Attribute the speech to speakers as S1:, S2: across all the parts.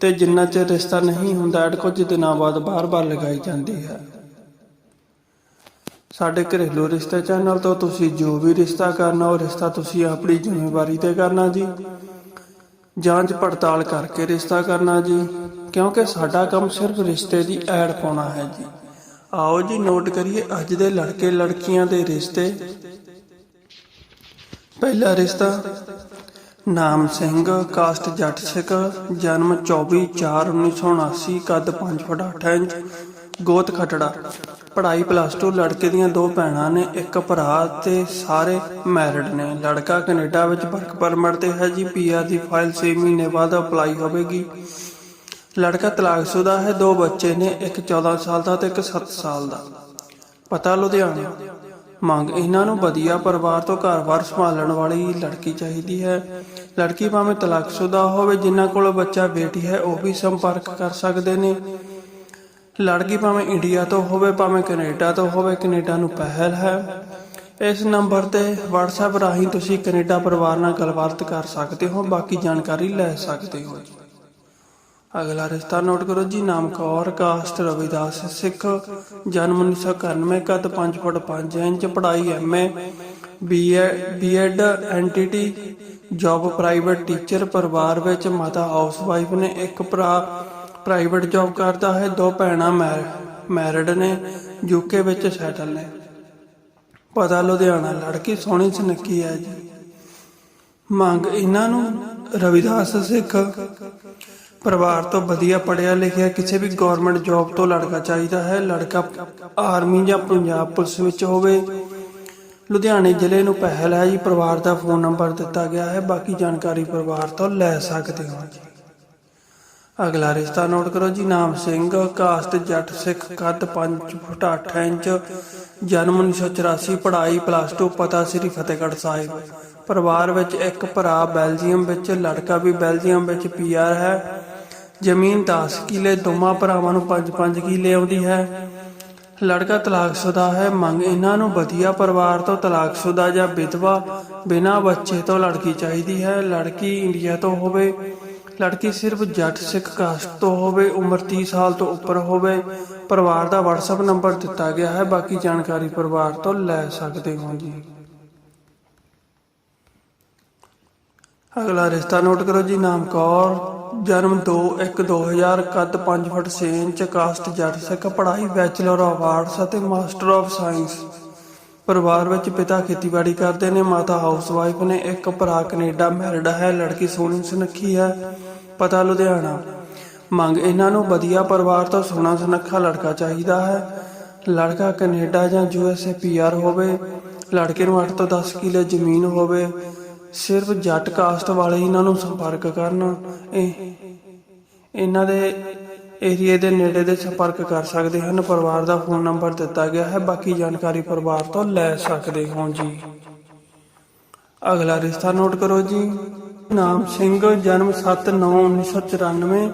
S1: ਤੇ ਜਿੰਨਾ ਚਿਰ ਰਿਸ਼ਤਾ ਨਹੀਂ ਹੁੰਦਾ ਕੁਝ ਦਿਨਾਂ ਬਾਅਦ ਬਾਰ-ਬਾਰ ਲਗਾਈ ਜਾਂਦੀ ਹੈ। ਸਾਡੇ ਘਰੇਲੂ ਰਿਸ਼ਤੇ ਚੈਨਲ ਤੋਂ ਤੁਸੀਂ ਜੋ ਵੀ ਰਿਸ਼ਤਾ ਕਰਨਾ, ਉਹ ਰਿਸ਼ਤਾ ਤੁਸੀਂ ਆਪਣੀ ਜ਼ਿੰਮੇਵਾਰੀ ਤੇ ਕਰਨਾ ਜੀ। ਜਾਂਚ ਪੜਤਾਲ ਕਰਕੇ ਰਿਸ਼ਤਾ ਕਰਨਾ ਜੀ, ਕਿਉਂਕਿ ਸਾਡਾ ਕੰਮ ਸਿਰਫ ਰਿਸ਼ਤੇ ਦੀ ਐਡ ਪਾਉਣਾ ਹੈ ਜੀ। ਆਓ ਜੀ ਨੋਟ ਕਰੀਏ, ਅੱਜ ਦੇ ਲੜਕੇ ਲੜਕੀਆਂ ਦੇ ਰਿਸ਼ਤੇ। ਪਹਿਲਾ ਰਿਸ਼ਤਾ ਨਾਮ ਸਿੰਘ, ਕਾਸਟ ਜੱਟ ਸਿੱਖ, ਜਨਮ 24/4/1979 ਕੱਦ 5 ਫੁੱਟ 8 ਇੰਚ, ਗੋਤ ਖਟੜਾ। ਪੜ੍ਹਾਈ ਪਲੱਸ 2 ਲੜਕੇ ਦੀਆਂ ਦੋ ਭੈਣਾਂ ਨੇ, ਇੱਕ ਭਰਾ ਤੇ ਸਾਰੇ ਮੈਰਿਡ ਨੇ। ਲੜਕਾ ਕੈਨੇਡਾ ਵਿੱਚ ਵਰਕ ਪਰਮਿਟ ਤੇ ਹੈ ਜੀ ਪੀਆਰ ਦੀ ਫਾਈਲ 6 ਮਹੀਨੇ ਬਾਅਦ ਅਪਲਾਈ ਹੋਵੇਗੀ। ਲੜਕਾ ਤਲਾਕਸ਼ੁਦਾ ਹੈ, ਦੋ ਬੱਚੇ ਨੇ, ਇੱਕ 14 ਸਾਲ ਦਾ ਤੇ ਇੱਕ 7 ਸਾਲ ਦਾ। ਪਤਾ ਲੁਧਿਆਣਾ। ਮੰਗ, ਇਹਨਾਂ ਨੂੰ ਵਧੀਆ ਪਰਿਵਾਰ ਤੋਂ ਘਰ-ਬਾਰ ਸੰਭਾਲਣ ਵਾਲੀ ਲੜਕੀ ਚਾਹੀਦੀ ਹੈ। ਲੜਕੀ ਭਾਵੇਂ ਤਲਾਕਸ਼ੁਦਾ ਹੋਵੇ, ਜਿਨ੍ਹਾਂ ਕੋਲ ਬੱਚਾ ਬੇਟੀ ਹੈ, ਉਹ ਵੀ ਸੰਪਰਕ ਕਰ ਸਕਦੇ ਨੇ। ਲੜਕੀ ਭਾਵੇਂ ਇੰਡੀਆ ਤੋਂ ਹੋਵੇ, ਭਾਵੇਂ ਕੈਨੇਡਾ ਤੋਂ ਹੋਵੇ, ਕੈਨੇਡਾ ਨੂੰ ਪਹਿਲ ਹੈ। ਇਸ ਨੰਬਰ ਤੇ WhatsApp ਰਾਹੀਂ ਤੁਸੀਂ ਕੈਨੇਡਾ ਪਰਿਵਾਰ ਨਾਲ ਗੱਲਬਾਤ ਕਰ ਸਕਦੇ ਹੋ। ਬਾਕੀ ਜਾਣਕਾਰੀ ਲੈ ਸਕਦੇ ਹੋ ਅਗਲਾ ਰਿਸ਼ਤਾ ਨੋਟ ਕਰੋ ਜੀ। ਨਾਮ ਕੌਰ, ਕਾਸਟ ਰਵਿਦਾਸ ਸਿੱਖ, ਜਨਮ 1991 ਕਦ 5 ਫੁੱਟ 5 ਇੰਚ, ਪੜ੍ਹਾਈ MA BEd NTT job private teacher ਪਰਿਵਾਰ ਵਿੱਚ ਮਾਤਾ ਹਾਊਸ ਨੇ ਇੱਕ ਭਰਾ ਪ੍ਰਾਈਵੇਟ ਜੌਬ ਕਰਦਾ ਹੈ, ਦੋ ਭੈਣਾਂ ਮੈਰਿਡ ਨੇ ਯੂਕੇ ਵਿੱਚ ਸੈਟਲ ਨੇ। ਪਤਾ ਲੁਧਿਆਣਾ, ਲੜਕੀ ਸੋਹਣੀ ਸੁਨੱਖੀ ਹੈ ਜੀ। ਮੰਗ ਇਹਨਾਂ ਨੂੰ ਰਵਿਦਾਸ ਸਿੱਖ। ਪਰਿਵਾਰ ਤੋਂ ਵਧੀਆ ਪੜਿਆ ਲਿਖਿਆ ਕਿਸੇ ਵੀ ਗਵਰਨਮੈਂਟ ਜੌਬ ਤੋਂ ਲੜਕਾ ਚਾਹੀਦਾ ਹੈ। ਲੜਕਾ ਆਰਮੀ ਜਾਂ ਪੰਜਾਬ ਪੁਲਿਸ ਵਿੱਚ ਹੋਵੇ। ਲੁਧਿਆਣੇ ਜ਼ਿਲ੍ਹੇ ਨੂੰ ਪਹਿਲ ਹੈ ਜੀ। ਪਰਿਵਾਰ ਦਾ ਫੋਨ ਨੰਬਰ ਦਿੱਤਾ ਗਿਆ ਹੈ। ਬਾਕੀ ਜਾਣਕਾਰੀ ਪਰਿਵਾਰ ਤੋਂ ਲੈ ਸਕਦੇ ਹੋ ਜੀ। ਅਗਲਾ ਰਿਸ਼ਤਾ ਨੋਟ ਕਰੋ ਜੀ। ਨਾਮ ਸਿੰਘ, ਕਾਸਟ ਜੱਟ ਸਿੱਖ, ਕੱਦ 5 ਫੁੱਟ 8 ਇੰਚ, ਜਨਮ 1984 ਪੜ੍ਹਾਈ ਪਲੱਸ 2 ਪਤਾ ਸ੍ਰੀ ਫਤਿਹਗੜ੍ਹ ਸਾਹਿਬ। ਪਰਿਵਾਰ ਵਿੱਚ ਇੱਕ ਭਰਾ ਬੈਲਜੀਅਮ ਵਿੱਚ, ਲੜਕਾ ਵੀ ਬੈਲਜੀਅਮ ਵਿੱਚ ਪੀਆਰ ਹੈ। ਜ਼ਮੀਨ 10 ਕਿਲੇ, ਦੋਵਾਂ ਭਰਾਵਾਂ ਨੂੰ 5-5 ਕਿਲੇ ਆਉਂਦੀ ਹੈ। ਲੜਕਾ ਤਲਾਕਸ਼ੁਦਾ ਹੈ, ਮੰਗ ਇਹਨਾਂ ਨੂੰ ਵਧੀਆ ਪਰਿਵਾਰ ਤੋਂ ਤਲਾਕਸ਼ੁਦਾ ਜਾਂ ਵਿਧਵਾ ਬਿਨਾਂ ਬੱਚੇ ਤੋਂ ਲੜਕੀ ਚਾਹੀਦੀ ਹੈ। ਲੜਕੀ ਇੰਡੀਆ ਤੋਂ ਹੋਵੇ, ਲੜਕੀ ਸਿਰਫ ਜੱਟ ਸਿੱਖ ਕਾਸਟ ਤੋਂ ਹੋਵੇ, ਉਮਰ 30 ਸਾਲ ਤੋਂ ਉੱਪਰ ਹੋਵੇ, ਪਰਿਵਾਰ ਦਾ WhatsApp ਨੰਬਰ ਦਿੱਤਾ ਗਿਆ ਹੈ। ਬਾਕੀ ਜਾਣਕਾਰੀ ਪਰਿਵਾਰ ਤੋਂ ਲੈ ਸਕਦੇ ਹੋ ਜੀ। ਅਗਲਾ ਰਿਸ਼ਤਾ ਨੋਟ ਕਰੋ ਜੀ, ਨਾਮ ਕੌਰ। ਜਨਮ 2/1/2000 ਕੱਦ 5 ਫੁੱਟ 6 ਇੰਚ ਕਾਸਟ ਜੱਟ ਸਿੱਖ ਪੜ੍ਹਾਈ ਬੈਚਲਰ ਆਫ ਆਰਟਸ ਅਤੇ ਮਾਸਟਰ ਆਫ ਸਾਇੰਸ ਪਰਿਵਾਰ ਵਿੱਚ ਪਿਤਾ ਖੇਤੀਬਾੜੀ ਕਰਦੇ ਨੇ, ਮਾਤਾ ਹਾਊਸ ਨੇ, ਇੱਕ ਭਰਾ ਕੈਨੇਡਾ ਮੈਰਿਡ ਹੈ, ਲੜਕੀ ਸੋਹਣੀ ਸੁਨੱਖੀ ਹੈ, ਪਤਾ ਲੁਧਿਆਣਾ। ਮੰਗ ਇਹਨਾਂ ਨੂੰ ਵਧੀਆ ਪਰਿਵਾਰ ਤੋਂ ਸੋਹਣਾ ਸੁਨੱਖਾ ਲੜਕਾ ਚਾਹੀਦਾ ਹੈ। ਲੜਕਾ ਕੈਨੇਡਾ ਜਾਂ ਯੂਐਸਏ ਪੀਆਰ ਹੋਵੇ, ਲੜਕੇ ਨੂੰ 8 ਤੋਂ 10 ਕਿਲੇ ਜ਼ਮੀਨ ਹੋਵੇ ਸਿਰਫ ਜੱਟ ਕਾਸਟ ਵਾਲੇ ਇਹਨਾਂ ਨੂੰ ਸੰਪਰਕ ਕਰਨ। ਇਹ ਇਹਨਾਂ ਦੇ ਏਰੀਏ ਦੇ ਨੇੜੇ ਦੇ ਸੰਪਰਕ ਕਰ ਸਕਦੇ ਹਨ। ਪਰਿਵਾਰ ਦਾ ਫੋਨ ਨੰਬਰ ਦਿੱਤਾ ਗਿਆ ਹੈ। ਬਾਕੀ ਜਾਣਕਾਰੀ ਪਰਿਵਾਰ ਤੋਂ ਲੈ ਸਕਦੇ ਹੋ ਜੀ। ਅਗਲਾ ਰਿਸ਼ਤਾ ਨੋਟ ਕਰੋ ਜੀ। ਨਾਮ ਸਿੰਘ, ਜਨਮ 7/9/1994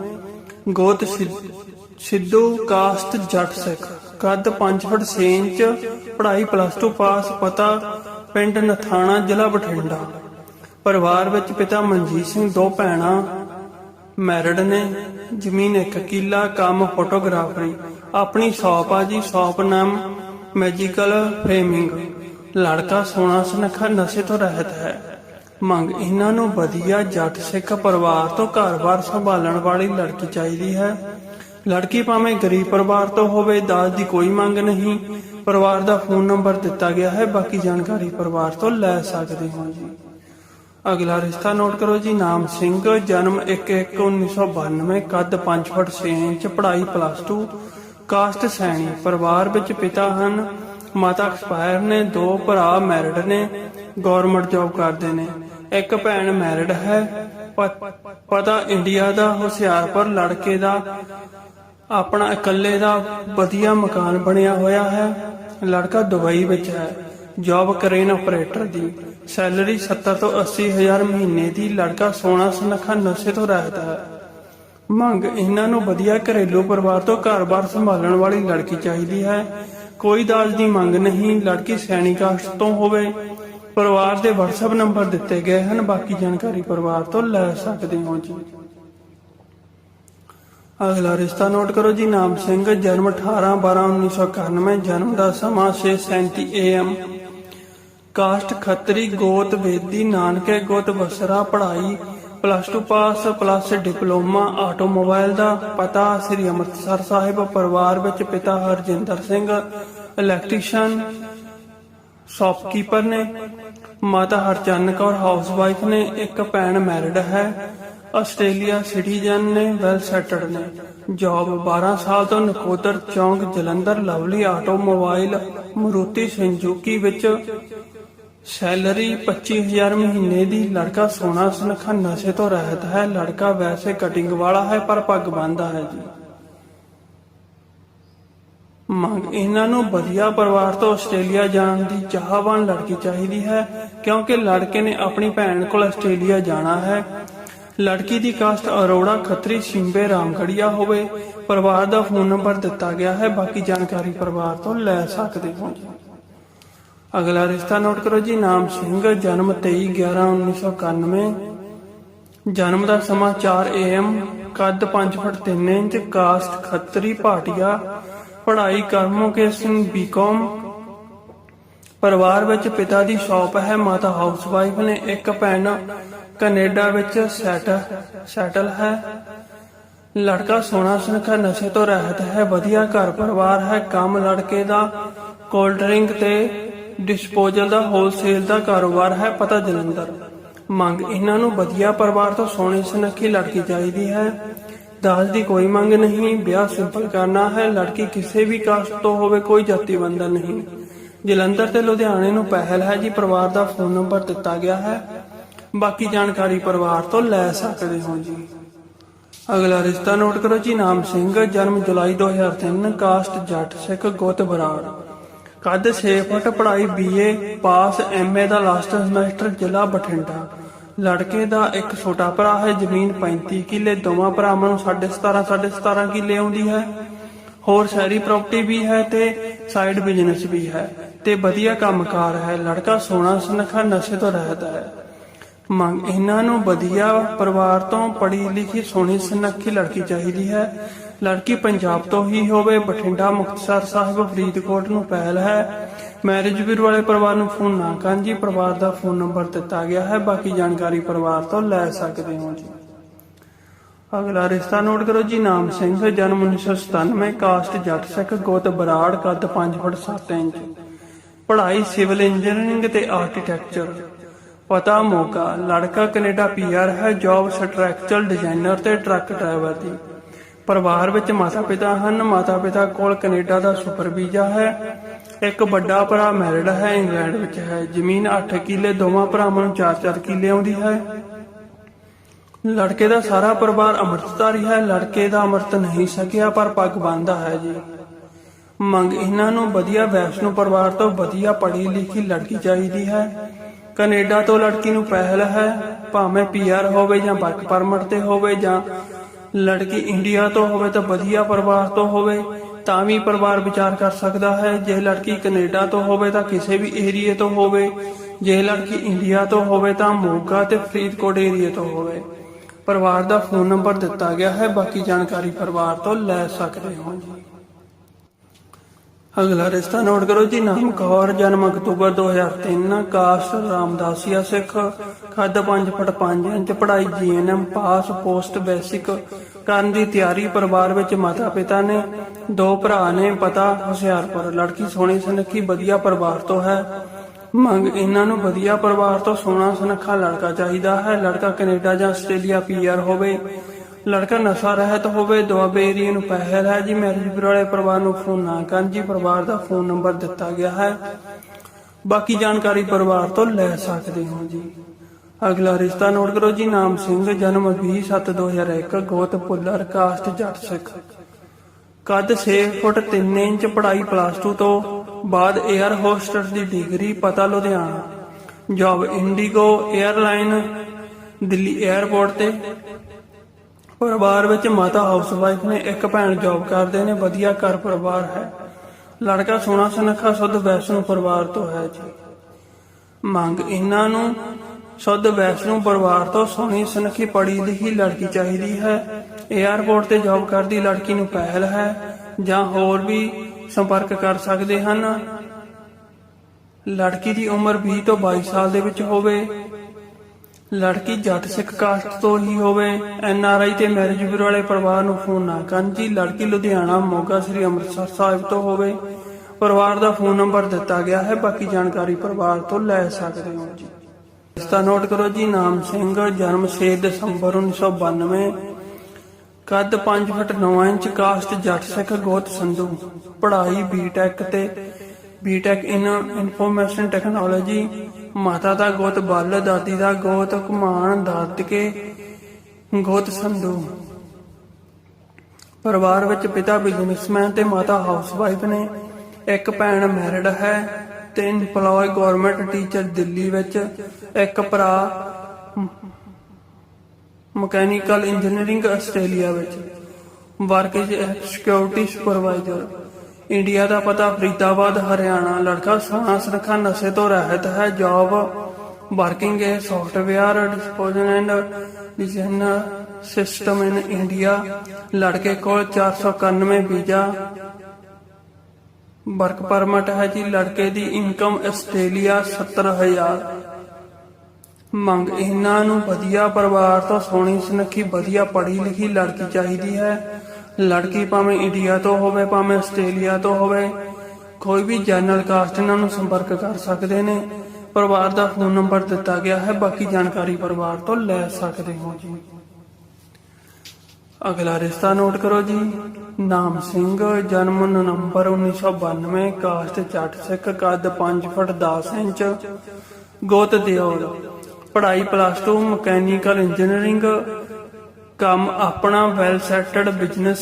S1: ਗੋਤ ਸਿੱਧੂ ਕਾਸਟ ਜੱਟ ਸਿੱਖ। ਕੱਦ 5 ਫੁੱਟ 6 ਇੰਚ, ਪੜ੍ਹਾਈ ਪਲੱਸ 2 ਪਾਸ, ਪਤਾ ਪਿੰਡ ਨਥਾਣਾ, ਜ਼ਿਲ੍ਹਾ ਬਠਿੰਡਾ। ਪਰਿਵਾਰ ਵਿੱਚ ਪਿਤਾ ਮਨਜੀਤ ਸਿੰਘ ਦੋ ਭੈਣਾਂ ਮੈਰਿਡ ਨੇ, ਜ਼ਮੀਨ ਇੱਕ ਕਿੱਲਾ, ਕੰਮ ਫੋਟੋਗ੍ਰਾਫਰੀ, ਆਪਣੀ ਸ਼ਾਪ ਆ ਜੀ, ਸ਼ਾਪ ਨਾਮ ਮੈਜੀਕਲ ਫਰੇਮਿੰਗ ਲੜਕਾ ਸੋਨਾ ਸੁਨੱਖਾ ਨਸ਼ੇ ਤੋਂ ਰਹਿਤ ਹੈ। ਮੰਗ ਇਹਨਾਂ ਨੂੰ ਵਧੀਆ ਜੱਟ ਸਿੱਖ ਪਰਿਵਾਰ ਤੋਂ ਘਰ-ਬਾਰ ਸੰਭਾਲਣ ਵਾਲੀ ਲੜਕੀ ਚਾਹੀਦੀ ਹੈ। ਲੜਕੀ ਭਾਵੇਂ ਗਰੀਬ ਪਰਿਵਾਰ ਤੋਂ ਹੋਵੇ, ਦਾਜ ਦੀ ਕੋਈ ਮੰਗ ਨਹੀਂ। ਪਰਿਵਾਰ ਦਾ ਫੋਨ ਨੰਬਰ ਦਿੱਤਾ ਗਿਆ ਹੈ, ਬਾਕੀ ਜਾਣਕਾਰੀ ਪਰਿਵਾਰ ਤੋਂ ਲੈ ਸਕਦੇ ਹੋ ਜੀ। ਅਗਲਾ ਰਿਸ਼ਤਾ ਨੋਟ ਕਰੋ ਜੀ, ਨਾਮ ਸਿੰਘ, ਜਨਮ 1/1/1992 ਕੱਦ 5 ਫੁੱਟ 6 ਇੰਚ, ਪੜ੍ਹਾਈ ਪਲੱਸ 2 ਕਾਸਟ ਸੈਣੀ ਪਰਿਵਾਰ ਵਿੱਚ ਪਿਤਾ ਹਨ, ਮਾਤਾ ਐਕਸਪਾਇਰ ਨੇ, ਦੋ ਭਰਾ ਮੈਰਿਡ ਨੇ ਗਵਰਨਮੈਂਟ ਜੌਬ ਕਰਦੇ ਨੇ, ਇੱਕ ਭੈਣ ਮੈਰਿਡ ਹੈ ਪਤਾ ਇੰਡੀਆ ਦਾ, ਹੁਸ਼ਿਆਰਪੁਰ ਲੜਕੇ ਦਾ, ਆਪਣਾ ਇਕੱਲੇ ਦਾ ਵਧੀਆ ਮਕਾਨ ਬਣਿਆ ਹੋਇਆ ਹੈ, ਲੜਕਾ ਦੁਬਈ ਵਿੱਚ ਹੈ ਜੌਬ ਕਰੇਨ ਆਪਰੇਟਰ ਦੀ। ਸੈਲਰੀ 70 ਤੋਂ 80 ਹਜ਼ਾਰ ਮਹੀਨੇ ਦੀ ਲੜਕਾ ਸੋਨਾ ਸੁਨੱਖਾ ਨਸ਼ੇ ਤੋਂ ਰਹਿਤ ਹੈ। ਮੰਗ ਇਹਨਾਂ ਨੂੰ ਵਧੀਆ ਘਰੇਲੂ ਪਰਿਵਾਰ ਤੋਂ ਘਰ-ਬਾਰ ਸੰਭਾਲਣ ਵਾਲੀ ਲੜਕੀ ਚਾਹੀਦੀ ਹੈ। ਕੋਈ ਦਾਜ ਦੀ ਮੰਗ ਨਹੀਂ, ਲੜਕੀ ਸੈਨਿਕ ਕਾਸਟ ਤੋਂ ਹੋਵੇ। ਪਰਿਵਾਰ ਦੇ WhatsApp ਨੰਬਰ ਦਿੱਤੇ ਗਏ ਹਨ। ਬਾਕੀ ਜਾਣਕਾਰੀ ਪਰਿਵਾਰ ਤੋਂ ਲੈ ਸਕਦੇ ਹੋ ਜੀ। ਅਗਲਾ ਰਿਸ਼ਤਾ ਨੋਟ ਕਰੋ ਜੀ। ਨਾਮ ਸਿੰਘ, ਜਨਮ 18 12 1991 ਜਨਮ ਦਾ ਸਮਾਂ 6:37 AM ਕਾਸਟ ਖੱਤਰੀ ਗੋਤ ਵੇਦੀ ਨਾਨਕੇ ਗੋਤ ਬਸਰਾ ਪੜ੍ਹਾਈ plus 2 pass plus diploma automobile ਦਾ ਪਤਾ ਸ੍ਰੀ ਅੰਮ੍ਰਿਤਸਰ ਸਾਹਿਬ ਪਰਿਵਾਰ ਵਿੱਚ ਪਿਤਾ ਹਰਜਿੰਦਰ ਸਿੰਘ ਇਲੈਕਟ੍ਰੀਸ਼ੀਅਨ ਸ਼ਾਪਕੀਪਰ ਨੇ, ਮਾਤਾ ਹਰਚੰਨ ਕੌਰ ਹਾਊਸਵਾਈਫ ਨੇ, ਇੱਕ ਭੈਣ ਮੈਰਿਡ ਹੈ, ਆਸਟ੍ਰੇਲੀਆ ਸਿਟੀਜ਼ਨ ਨੇ ਵੈਲ ਸੈਟਲਡ ਨੇ ਜੌਬ 12 ਸਾਲ ਤੋਂ ਨਕੋਦਰ ਚੌਂਕ Jalandhar, Lovely automobile Maruti Suzuki ਵਿੱਚ ਸੈਲਰੀ 25000 ਮਹੀਨੇ ਦੀ, ਲੜਕਾ ਸੋਨਾ ਸੁਨੱਖਾ ਨਸ਼ੇ ਤੋਂ ਰਹਿਤ ਹੈ, ਲੜਕਾ ਵੈਸੇ ਕਟਿੰਗ ਵਾਲਾ ਹੈ, ਪਰ ਪੱਗ ਬੰਨਦਾ ਹੈ ਜੀ। ਮੰਗ, ਇਹਨਾਂ ਨੂੰ ਵਧੀਆ ਪਰਿਵਾਰ ਤੋਂ ਆਸਟ੍ਰੇਲੀਆ ਜਾਣ ਦੀ ਚਾਹਵਾਨ ਲੜਕੀ ਚਾਹੀਦੀ ਹੈ, ਕਿਉਂਕਿ ਲੜਕੇ ਨੇ ਆਪਣੀ ਭੈਣ ਕੋਲ ਆਸਟ੍ਰੇਲੀਆ ਜਾਣਾ ਹੈ। ਲੜਕੀ ਦੀ ਕਾਸਟ ਅਰੋੜਾ, ਖੱਤਰੀ, ਸਿੰਬੇ, ਰਾਮਗੜੀਆ ਹੋਵੇ, ਪਰਿਵਾਰ ਦਾ ਫੋਨ ਨੰਬਰ ਦਿੱਤਾ ਗਿਆ ਹੈ, ਬਾਕੀ ਜਾਣਕਾਰੀ ਪਰਿਵਾਰ ਤੋਂ ਲੈ ਸਕਦੇ ਹੋ ਜੀ। ਅਗਲਾ ਰਿਸ਼ਤਾ ਨੋਟ ਕਰੋ ਜੀ, ਨਾਮ ਸਿੰਘ, ਜਨਮ 23 11 1991 ਜਨਮ ਦਾ ਸਮਾਂ 4 AM ਕੱਦ 5 foot 3 inch caste Khatri, Bhatia. ਪੜ੍ਹਾਈ ਕਰਮੋਕੇ ਸਿੰਘ ਬੀਕਾਮ ਪਰਿਵਾਰ ਵਿੱਚ ਪਿਤਾ ਦੀ ਸ਼ਾਪ ਹੈ, ਮਾਤਾ ਹਾਊਸਵਾਈਫ ਨੇ ਇੱਕ ਭੈਣ ਕੈਨੇਡਾ ਵਿੱਚ ਸੈਟ, ਸੈਟਲ ਹੈ। ਲੜਕਾ ਸੋਨਾ ਸੁਨੱਖਾ, ਨਸ਼ੇ ਤੋਂ ਰਹਿਤ ਹੈ, ਵਧੀਆ ਘਰ ਪਰਿਵਾਰ ਹੈ, ਕੰਮ ਲੜਕੇ ਦਾ ਕੋਲਡ ਡਰਿੰਕ ਤੇ ਡਿਸਪੋਜ਼ਲ ਦਾ ਹੋਲਸੇਲ ਦਾ ਕਾਰੋਬਾਰ ਹੈ ਪਤਾ ਜਲੰਧਰ। ਮੰਗ ਇਹਨਾਂ ਨੂੰ ਵਧੀਆ ਪਰਿਵਾਰ ਤੋਂ ਸੋਹਣੀ ਸੁਨੱਖੀ ਲੜਕੀ ਚਾਹੀਦੀ ਹੈ। ਦਾਜ ਦੀ ਕੋਈ ਮੰਗ ਨਹੀਂ, ਵਿਆਹ ਸਿੰਪਲ ਕਰਨਾ ਹੈ, ਲੜਕੀ ਕਿਸੇ ਵੀ ਕਾਸਟ ਤੋਂ ਹੋਵੇ ਕੋਈ ਜਾਤੀ ਬੰਧਨ ਨਹੀਂ। ਜਲੰਧਰ ਤੇ ਲੁਧਿਆਣੇ ਨੂੰ ਪਹਿਲ ਹੈ ਜੀ, ਪਰਿਵਾਰ ਦਾ ਫੋਨ ਨੰਬਰ ਦਿੱਤਾ ਗਿਆ ਹੈ। ਬਾਕੀ ਜਾਣਕਾਰੀ ਪਰਿਵਾਰ ਤੋਂ ਲੈ ਸਕਦੇ ਹੋ ਜੀ। ਅਗਲਾ ਰਿਸ਼ਤਾ ਨੋਟ ਕਰੋ ਜੀ, ਨਾਮ ਸਿੰਘ, ਜਨਮ ਜੁਲਾਈ 2003 ਕਾਸਟ ਜੱਟ ਸਿੱਖ ਗੋਤ ਬਰਾੜ। ਕੱਦ 6 ਫੁੱਟ ਪੜ੍ਹਾਈ ਬੀਏ ਪਾਸ ਐਮਏ ਦਾ ਲਾਸਟ ਸਮੈਸਟਰ ਜ਼ਿਲ੍ਹਾ ਬਠਿੰਡਾ। ਲੜਕੇ ਦਾ ਇੱਕ ਛੋਟਾ ਭਰਾ ਹੈ, ਜ਼ਮੀਨ 35 ਕਿੱਲੇ, ਦੋਵਾਂ ਭਰਾਵਾਂ ਨੂੰ 17.5 17.5 ਕਿੱਲੇ ਆਉਂਦੀ ਹੈ। ਹੋਰ ਸ਼ਹਿਰੀ ਪ੍ਰਾਪਰਟੀ ਵੀ ਹੈ ਤੇ ਸਾਈਡ ਬਿਜ਼ਨਸ ਵੀ ਹੈ ਤੇ ਵਧੀਆ ਕੰਮਕਾਰ ਹੈ। ਲੜਕਾ ਸੋਨਾ ਸੁਨੱਖਾ, ਨਸ਼ੇ ਤੋਂ ਰਹਿਤ ਹੈ। ਮੰਗ, ਇਹਨਾਂ ਨੂੰ ਵਧੀਆ ਪਰਿਵਾਰ ਤੋਂ ਪੜ੍ਹੀ ਲਿਖੀ ਸੋਹਣੀ, ਸੁਨੱਖੀ ਲੜਕੀ ਚਾਹੀਦੀ ਹੈ। ਲੜਕੀ ਪੰਜਾਬ ਤੋਂ ਹੀ ਹੋਵੇ, ਬਠਿੰਡਾ ਮੁਕਤਸਰ ਸਾਹਿਬ, ਫਰੀਦਕੋਟ ਨੂੰ ਪਹਿਲ ਹੈ। ਮੈਰਿਜ ਬਿਊਰੋ ਵਾਲੇ ਪਰਿਵਾਰ ਨੂੰ ਫੋਨ ਨਾ ਕਰਨ ਜੀ, ਪਰਿਵਾਰ ਦਾ ਫੋਨ ਨੰਬਰ ਦਿੱਤਾ ਗਿਆ ਹੈ, ਬਾਕੀ ਜਾਣਕਾਰੀ ਪਰਿਵਾਰ ਤੋਂ ਲੈ ਸਕਦੇ ਹੋ ਜੀ। ਅਗਲਾ ਰਿਸ਼ਤਾ ਨੋਟ ਕਰੋ ਜੀ, ਨਾਮ ਸਿੰਘ, ਜਨਮ 1997 ਕਾਸਟ ਜੱਟ ਸਿੱਖ, ਗੋਤ ਬਰਾੜ, ਕੱਦ 5 ਫੁੱਟ 7 ਇੰਚ। ਪੜ੍ਹਾਈ ਸਿਵਲ ਇੰਜੀਨੀਅਰਿੰਗ ਤੇ ਆਰਕੀਟੈਕਚਰ ਪਤਾ ਮੌਕਾ, ਲੜਕਾ ਕੈਨੇਡਾ ਪੀਆਰ ਹੈ ਜੌਬ ਸਟਰਕਚਰਲ ਡਿਜ਼ਾਈਨਰ ਤੇ ਟਰੱਕ ਡਰਾਈਵਰ ਦੀ। ਪਰਿਵਾਰ ਵਿੱਚ ਮਾਤਾ ਪਿਤਾ ਹਨ। ਮਾਤਾ ਪਿਤਾ ਕੋਲ ਕੈਨੇਡਾ ਦਾ ਸੁਪਰ ਵੀਜ਼ਾ ਹੈ। ਇੱਕ ਵੱਡਾ ਭਰਾ ਮੈਰਿਡ ਹੈ, ਇੰਗਲੈਂਡ ਵਿੱਚ ਹੈ। ਜ਼ਮੀਨ 8 ਕਿੱਲੇ, ਦੋਵਾਂ ਭਰਾਵਾਂ ਨੂੰ 4-4 ਕਿੱਲੇ ਆਉਂਦੀ ਹੈ। ਲੜਕੇ ਦਾ ਸਾਰਾ ਪਰਿਵਾਰ ਅੰਮ੍ਰਿਤਧਾਰੀ ਹੈ। ਲੜਕੇ ਦਾ ਅੰਮ੍ਰਿਤ ਨਹੀਂ ਸਕਿਆ ਪਰ ਪੱਗ ਬੰਨਦਾ ਹੈ ਜੀ। ਮੰਗ ਇਹਨਾਂ ਨੂੰ ਵਧੀਆ ਵੈਸ਼ਨੂ ਪਰਿਵਾਰ ਤੋਂ ਵਧੀਆ ਪੜ੍ਹੀ ਲਿਖੀ ਲੜਕੀ ਚਾਹੀਦੀ ਹੈ। ਕੈਨੇਡਾ ਤੋਂ ਲੜਕੀ ਨੂੰ ਪਹਿਲ ਹੈ। ਭਾਵੇਂ ਪੀਆਰ ਹੋਵੇ ਜਾਂ ਵਰਕ ਪਰਮਿਟ ਤੇ ਹੋਵੇ ਜਾਂ ਲੜਕੀ ਇੰਡੀਆ ਤੋਂ ਹੋਵੇ ਤਾਂ ਵਧੀਆ ਪਰਿਵਾਰ ਤੋਂ ਹੋਵੇ, ਤਾਂ ਵੀ ਪਰਿਵਾਰ ਵਿਚਾਰ ਕਰ ਸਕਦਾ ਹੈ। ਜੇ ਲੜਕੀ ਕੈਨੇਡਾ ਤੋਂ ਹੋਵੇ ਤਾਂ ਕਿਸੇ ਵੀ ਏਰੀਏ ਤੋਂ ਹੋਵੇ, ਜੇ ਲੜਕੀ ਇੰਡੀਆ ਤੋਂ ਹੋਵੇ ਤਾਂ ਮੋਗਾ ਤੇ ਫਰੀਦਕੋਟ ਏਰੀਏ ਤੋਂ ਹੋਵੇ। ਪਰਿਵਾਰ ਦਾ ਫੋਨ ਨੰਬਰ ਦਿੱਤਾ ਗਿਆ ਹੈ, ਬਾਕੀ ਜਾਣਕਾਰੀ ਪਰਿਵਾਰ ਤੋਂ ਲੈ ਸਕਦੇ ਹੋ ਜੀ। ਅਗਲਾ ਰਿਸ਼ਤਾ ਨੋਟ ਕਰੋ ਜੀ, ਨਾਮ ਕੌਰ, ਜਨਮ ਅਕਤੂਬਰ 2003 ਕਾਸਟ ਰਾਮਦਾਸੀਆ ਸਿੱਖ ਕੱਦ 5 ਫੁੱਟ 5 ਇੰਚ, ਪੜ੍ਹਾਈ ਜੀਐਨਐਮ, ਪਾਸ ਪੋਸਟ ਬੇਸਿਕ ਕਰਨ ਦੀ ਤਿਆਰੀ, ਪਰਿਵਾਰ ਵਿੱਚ ਮਾਤਾ ਪਿਤਾ ਨੇ, ਦੋ ਭਰਾ ਨੇ, ਪਤਾ, ਹੁਸ਼ਿਆਰਪੁਰ, ਲੜਕੀ ਸੋਹਣੀ ਸੁਨੱਖੀ, ਵਧੀਆ ਪਰਿਵਾਰ ਤੋਂ ਹੈ। ਮੰਗ, ਇਹਨਾਂ ਨੂੰ ਵਧੀਆ ਪਰਿਵਾਰ ਤੋਂ ਸੋਹਣਾ ਸੁਨੱਖਾ ਲੜਕਾ ਚਾਹੀਦਾ ਹੈ। ਲੜਕਾ ਕੈਨੇਡਾ ਜਾਂ ਆਸਟ੍ਰੇਲੀਆ ਪੀਆਰ ਹੋਵੇ। ਲੜਕਾ ਨਸ਼ਾ ਰਹਿਤ ਹੋਵੇ ਦੁਆਬੇ ਏਰੀਆ ਨੂੰ ਪਹਿਲ ਹੈ। ਜੀ ਮੈਰਿਜ ਬਿਊਰੋ ਵਾਲੇ ਪਰਿਵਾਰ ਨੂੰ ਫੋਨ ਨਾ ਕਰਨ। ਜੀ, ਪਰਿਵਾਰ ਦਾ ਫੋਨ ਨੰਬਰ ਦਿੱਤਾ ਗਿਆ ਹੈ। ਬਾਕੀ ਜਾਣਕਾਰੀ ਪਰਿਵਾਰ ਤੋਂ ਲੈ ਸਕਦੇ ਹੋ ਜੀ। ਅਗਲਾ ਰਿਸ਼ਤਾ ਨੋਟ ਕਰੋ ਜੀ। ਨਾਮ ਸਿੰਘ, ਜਨਮ 27/2001 ਗੋਤ ਪੁੱਲਰ ਕਾਸਟ ਜੱਟ ਸਿੱਖ। ਕੱਦ 6 ਫੁੱਟ 3 ਇੰਚ ਪੜਾਈ ਪਲੱਸ 2 ਤੋਂ ਬਾਅਦ 에ਅਰ ਹੋਸਟਸ ਦੀ ਡਿਗਰੀ ਪਤਾ Ludhiana. Job Indigo airline Delhi airport ਤੇ। ਪਰਿਵਾਰ ਵਿੱਚ ਮਾਤਾ ਹਾਊਸਵਾਈਫ ਨੇ ਇੱਕ ਭੈਣ ਜੌਬ ਕਰਦੇ ਨੇ, ਵਧੀਆ ਘਰ ਪਰਿਵਾਰ ਹੈ। ਲੜਕਾ ਸੋਹਣਾ ਸੁਨੱਖਾ, ਸੁੱਧ, ਵੈਸ਼ਨੂ ਪਰਿਵਾਰ ਤੋਂ ਹੈ ਜੀ। ਮੰਗ ਇਹਨਾਂ ਨੂੰ, ਸੁੱਧ, ਵੈਸ਼ਨੂ ਪਰਿਵਾਰ ਤੋਂ ਸੋਹਣੀ, ਸੁਨੱਖੀ ਪੜ੍ਹੀ ਲਿਖੀ ਲੜਕੀ ਚਾਹੀਦੀ ਹੈ। 에ਅਰਪੋਰਟ ਤੇ ਜੌਬ ਕਰਦੀ ਲੜਕੀ ਨੂੰ ਪਹਿਲ ਹੈ, ਜਾਂ ਹੋਰ ਵੀ ਸੰਪਰਕ ਕਰ ਸਕਦੇ ਹਨ। ਲੜਕੀ ਦੀ ਉਮਰ 20 ਤੋਂ 22 ਸਾਲ ਦੇ ਵਿੱਚ ਹੋਵੇ ਲੜਕੀ ਜੱਟ ਸਿੱਖ ਕਾਸਟ ਤੋਂ ਹੀ ਹੋਵੇ, ਐਨ ਆਰ ਆਈ ਤੇ ਮੈਰਿਜ ਬਿਊਰੋ ਵਾਲੇ ਪਰਿਵਾਰ ਨੂੰ ਫੋਨ ਨਾ ਕਰਨ ਜੀ। ਲੜਕੀ ਲੁਧਿਆਣਾ ਮੋਗਾ ਸ੍ਰੀ ਅੰਮ੍ਰਿਤਸਰ ਸਾਹਿਬ ਤੋਂ ਹੋਵੇ, ਪਰਿਵਾਰ ਦਾ ਫੋਨ ਨੰਬਰ ਦਿੱਤਾ ਗਿਆ ਹੈ। ਬਾਕੀ ਜਾਣਕਾਰੀ ਪਰਿਵਾਰ ਤੋਂ ਲੈ ਸਕਦੇ ਹੋ ਜੀ। ਇਸ ਦਾ ਨੋਟ ਕਰੋ ਜੀ, ਨਾਮ ਸਿੰਘ, ਜਨਮ 6 ਦਸੰਬਰ 1992 ਕੱਦ 5 ਫੁੱਟ 9 ਇੰਚ ਕਾਸਟ ਜੱਟ ਸਿੱਖ ਗੋਤ ਸੰਧੂ। ਪੜ੍ਹਾਈ ਬੀਟੈਕ ਤੇ ਬੀਟੈਕ ਇਨ ਇਨਫੋਰਮੇਸ਼ਨ ਟੈਕਨੋਲੋਜੀ ਮਾਤਾ ਦਾ ਗੋਤ, ਬੱਲ ਦਾਦੀ ਦਾ ਗੋਤ, ਕੁਮਾਨ ਦਾਦਕੇ ਗੋਤ ਸੰਧੂ। ਪਰਿਵਾਰ ਵਿੱਚ ਪਿਤਾ ਬਿਜ਼ਨਸਮੈਨ ਤੇ ਮਾਤਾ ਹਾਊਸਵਾਈਫ ਨੇ। ਇੱਕ ਭੈਣ ਮੈਰਿਡ ਹੈ ਤੇ EMPLOYE ਗਵਰਨਮੈਂਟ ਟੀਚਰ ਦਿੱਲੀ ਵਿੱਚ। ਇੱਕ ਭਰਾ ਮਕੈਨੀਕਲ ਇੰਜੀਨੀਅਰਿੰਗ ਆਸਟ੍ਰੇਲੀਆ ਵਿੱਚ। Work is security supervisor India ਦਾ ਪਤਾ ਫਰੀਦਾਬਾਦ ਹਰਿਆਣਾ, ਲੜਕਾ ਸੋਹਣਾ ਸੁਨੱਖਾ ਨਸ਼ੇ ਤੋਂ ਰਹਿਤ ਹੈ ਜੌਬ ਵਰਕਿੰਗ ਹੈ software disposal and design system in India ਲੜਕੇ ਕੋਲ 491 ਵੀਜ਼ਾ ਵਰਕ ਪਰਮਿਟ ਹੈ ਜੀ, ਲੜਕੇ ਦੀ ਇਨਕਮ ਆਸਟ੍ਰੇਲੀਆ 70000 ਮੰਗ, ਇਹਨਾਂ ਨੂੰ ਵਧੀਆ ਪਰਿਵਾਰ ਤੋਂ ਸੋਹਣੀ ਸੁਨੱਖੀ, ਵਧੀਆ ਪੜ੍ਹੀ ਲਿਖੀ ਲੜਕੀ ਚਾਹੀਦੀ ਹੈ। ਲੜਕੀ ਭਾਵੇਂ ਇੰਡੀਆ ਤੋਂ ਹੋਵੇ, ਭਾਵੇਂ ਆਸਟ੍ਰੇਲੀਆ ਤੋਂ ਹੋਵੇ, ਕੋਈ ਵੀ ਜਨਰਲ ਕਾਸਟ ਇਹਨਾਂ ਨੂੰ ਸੰਪਰਕ ਕਰ ਸਕਦੇ ਨੇ। ਪਰਿਵਾਰ ਦਾ ਫੋਨ ਨੰਬਰ ਦਿੱਤਾ ਗਿਆ ਹੈ, ਬਾਕੀ ਜਾਣਕਾਰੀ ਪਰਿਵਾਰ ਤੋਂ ਲੈ ਸਕਦੇ ਹੋ ਜੀ। ਅਗਲਾ ਰਿਸ਼ਤਾ ਨੋਟ ਕਰੋ ਜੀ। ਨਾਮ ਸਿੰਘ, ਜਨਮ ਨਵੰਬਰ 1992 ਕਾਸਟ ਜੱਟ ਸਿੱਖ, ਕੱਦ 5 ਫੁੱਟ 10 ਇੰਚ, ਗੋਤ ਦਿਓਲ ਪੜ੍ਹਾਈ ਪਲੱਸ 2 ਮਕੈਨੀਕਲ ਇੰਜੀਨੀਅਰਿੰਗ ਕੰਮ ਆਪਣਾ well settled business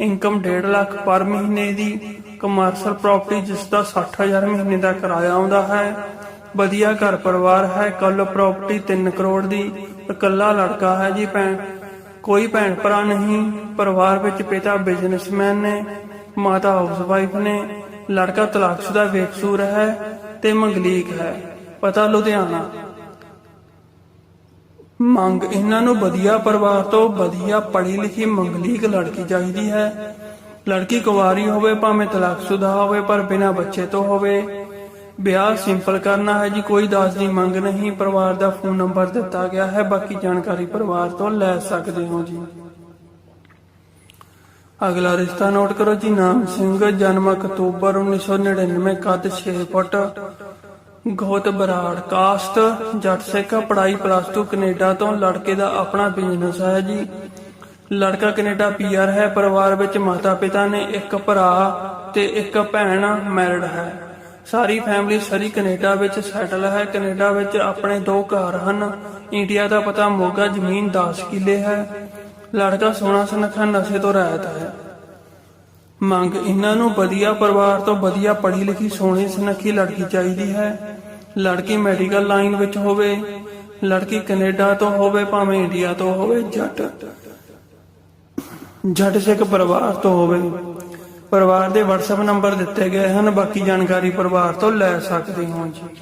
S1: income 1.5 lakh per ਮਹੀਨੇ ਦੀ ਕਮਰਸ਼ੀਅਲ ਪ੍ਰਾਪਰਟੀ ਜਿਸ ਦਾ 60000 ਮਹੀਨੇ ਦਾ ਕਿਰਾਇਆ ਆਉਂਦਾ ਹੈ, ਵਧੀਆ ਘਰ ਪਰਿਵਾਰ ਹੈ, ਕੁੱਲ ਪ੍ਰਾਪਰਟੀ 3 ਕਰੋੜ ਦੀ, ਇਕੱਲਾ ਲੜਕਾ ਹੈ ਜੀ ਭੈਣ, ਕੋਈ ਭੈਣ ਭਰਾ ਨਹੀਂ, ਪਰਿਵਾਰ ਵਿੱਚ ਪਿਤਾ ਬਿਜ਼ਨਸਮੈਨ ਨੇ, ਮਾਤਾ ਹਾਊਸਵਾਈਫ ਨੇ, ਲੜਕਾ ਤਲਾਕਸ਼ੁਦਾ ਬੇਕਸੂਰ ਹੈ ਤੇ ਮੰਗਲੀਕ ਹੈ, ਪਤਾ ਲੁਧਿਆਣਾ। ਮੰਗ ਇਹਨਾਂ ਨੂੰ ਵਧੀਆ ਪਰਿਵਾਰ ਤੋਂ ਵਧੀਆ ਪੜ੍ਹੀ ਲਿਖੀ ਮੰਗਲੀਕ ਲੜਕੀ ਚਾਹੀਦੀ ਹੈ। ਲੜਕੀ ਕੁਵਾਰੀ ਹੋਵੇ, ਭਾਵੇਂ ਤਲਾਕਸ਼ੁਦਾ ਹੋਵੇ, ਪਰ ਬਿਨਾਂ ਬੱਚੇ ਤੋਂ ਹੋਵੇ। ਵਿਆਹ ਸਿੰਪਲ ਕਰਨਾ ਹੈ ਜੀ, ਕੋਈ ਦਾਜ ਦੀ ਮੰਗ ਨਹੀਂ। ਪਰਿਵਾਰ ਦਾ ਫੋਨ ਨੰਬਰ ਦਿੱਤਾ ਗਿਆ ਹੈ, ਬਾਕੀ ਜਾਣਕਾਰੀ ਪਰਿਵਾਰ ਤੋਂ ਲੈ ਸਕਦੇ ਹੋ ਜੀ। ਅਗਲਾ ਰਿਸ਼ਤਾ ਨੋਟ ਕਰੋ ਜੀ, ਨਾਮ ਸਿੰਘ, ਜਨਮ ਅਕਤੂਬਰ 1999 ਕੱਦ 6 ਫੁੱਟ। ਗੋਤ ਬਰਾੜ ਕਾਸਟ ਜੱਟ ਸਿੱਖ, ਪੜ੍ਹਾਈ ਪਲੱਸ 2 ਕੈਨੇਡਾ ਤੋਂ ਲੜਕੇ ਦਾ ਆਪਣਾ ਬਿਜ਼ਨਸ ਹੈ ਜੀ। ਲੜਕਾ ਕੈਨੇਡਾ ਪੀਆਰ ਹੈ, ਪਰਿਵਾਰ ਵਿੱਚ ਮਾਤਾ ਪਿਤਾ ਨੇ ਇੱਕ ਭਰਾ ਤੇ ਇੱਕ ਭੈਣ ਮੈਰਿਡ ਹੈ। ਸਾਰੀ ਫੈਮਿਲੀ ਸਰੀ ਕੈਨੇਡਾ ਵਿੱਚ ਸੈਟਲ ਹੈ। ਕੈਨੇਡਾ ਵਿੱਚ ਆਪਣੇ ਦੋ ਘਰ ਹਨ। ਇੰਡੀਆ ਦਾ ਪਤਾ ਮੋਗਾ ਜ਼ਮੀਨ 10 ਕਿੱਲੇ ਹੈ। ਲੜਕਾ ਸੋਹਣਾ ਸੁਨੱਖਾ ਨਸ਼ੇ ਤੋਂ ਰਹਿਤ ਹੈ। ਮੰਗ ਇਹਨਾਂ ਨੂੰ ਵਧੀਆ ਪਰਿਵਾਰ ਤੋਂ ਵਧੀਆ ਪੜ੍ਹੀ ਲਿਖੀ, ਸੋਹਣੀ ਸੁਨੱਖੀ ਲੜਕੀ ਚਾਹੀਦੀ ਹੈ। ਲੜਕੀ ਮੈਡੀਕਲ ਲਾਈਨ ਵਿੱਚ ਹੋਵੇ, ਲੜਕੀ ਕੈਨੇਡਾ ਤੋਂ ਹੋਵੇ, ਭਾਵੇਂ ਇੰਡੀਆ ਤੋਂ ਹੋਵੇ, ਜੱਟ ਜੱਟ ਸਿੱਖ ਪਰਿਵਾਰ ਤੋਂ ਹੋਵੇ। ਪਰਿਵਾਰ ਦੇ WhatsApp ਨੰਬਰ ਦਿੱਤੇ ਗਏ ਹਨ, ਬਾਕੀ ਜਾਣਕਾਰੀ ਪਰਿਵਾਰ ਤੋਂ ਲੈ ਸਕਦੇ ਹੋ ਜੀ।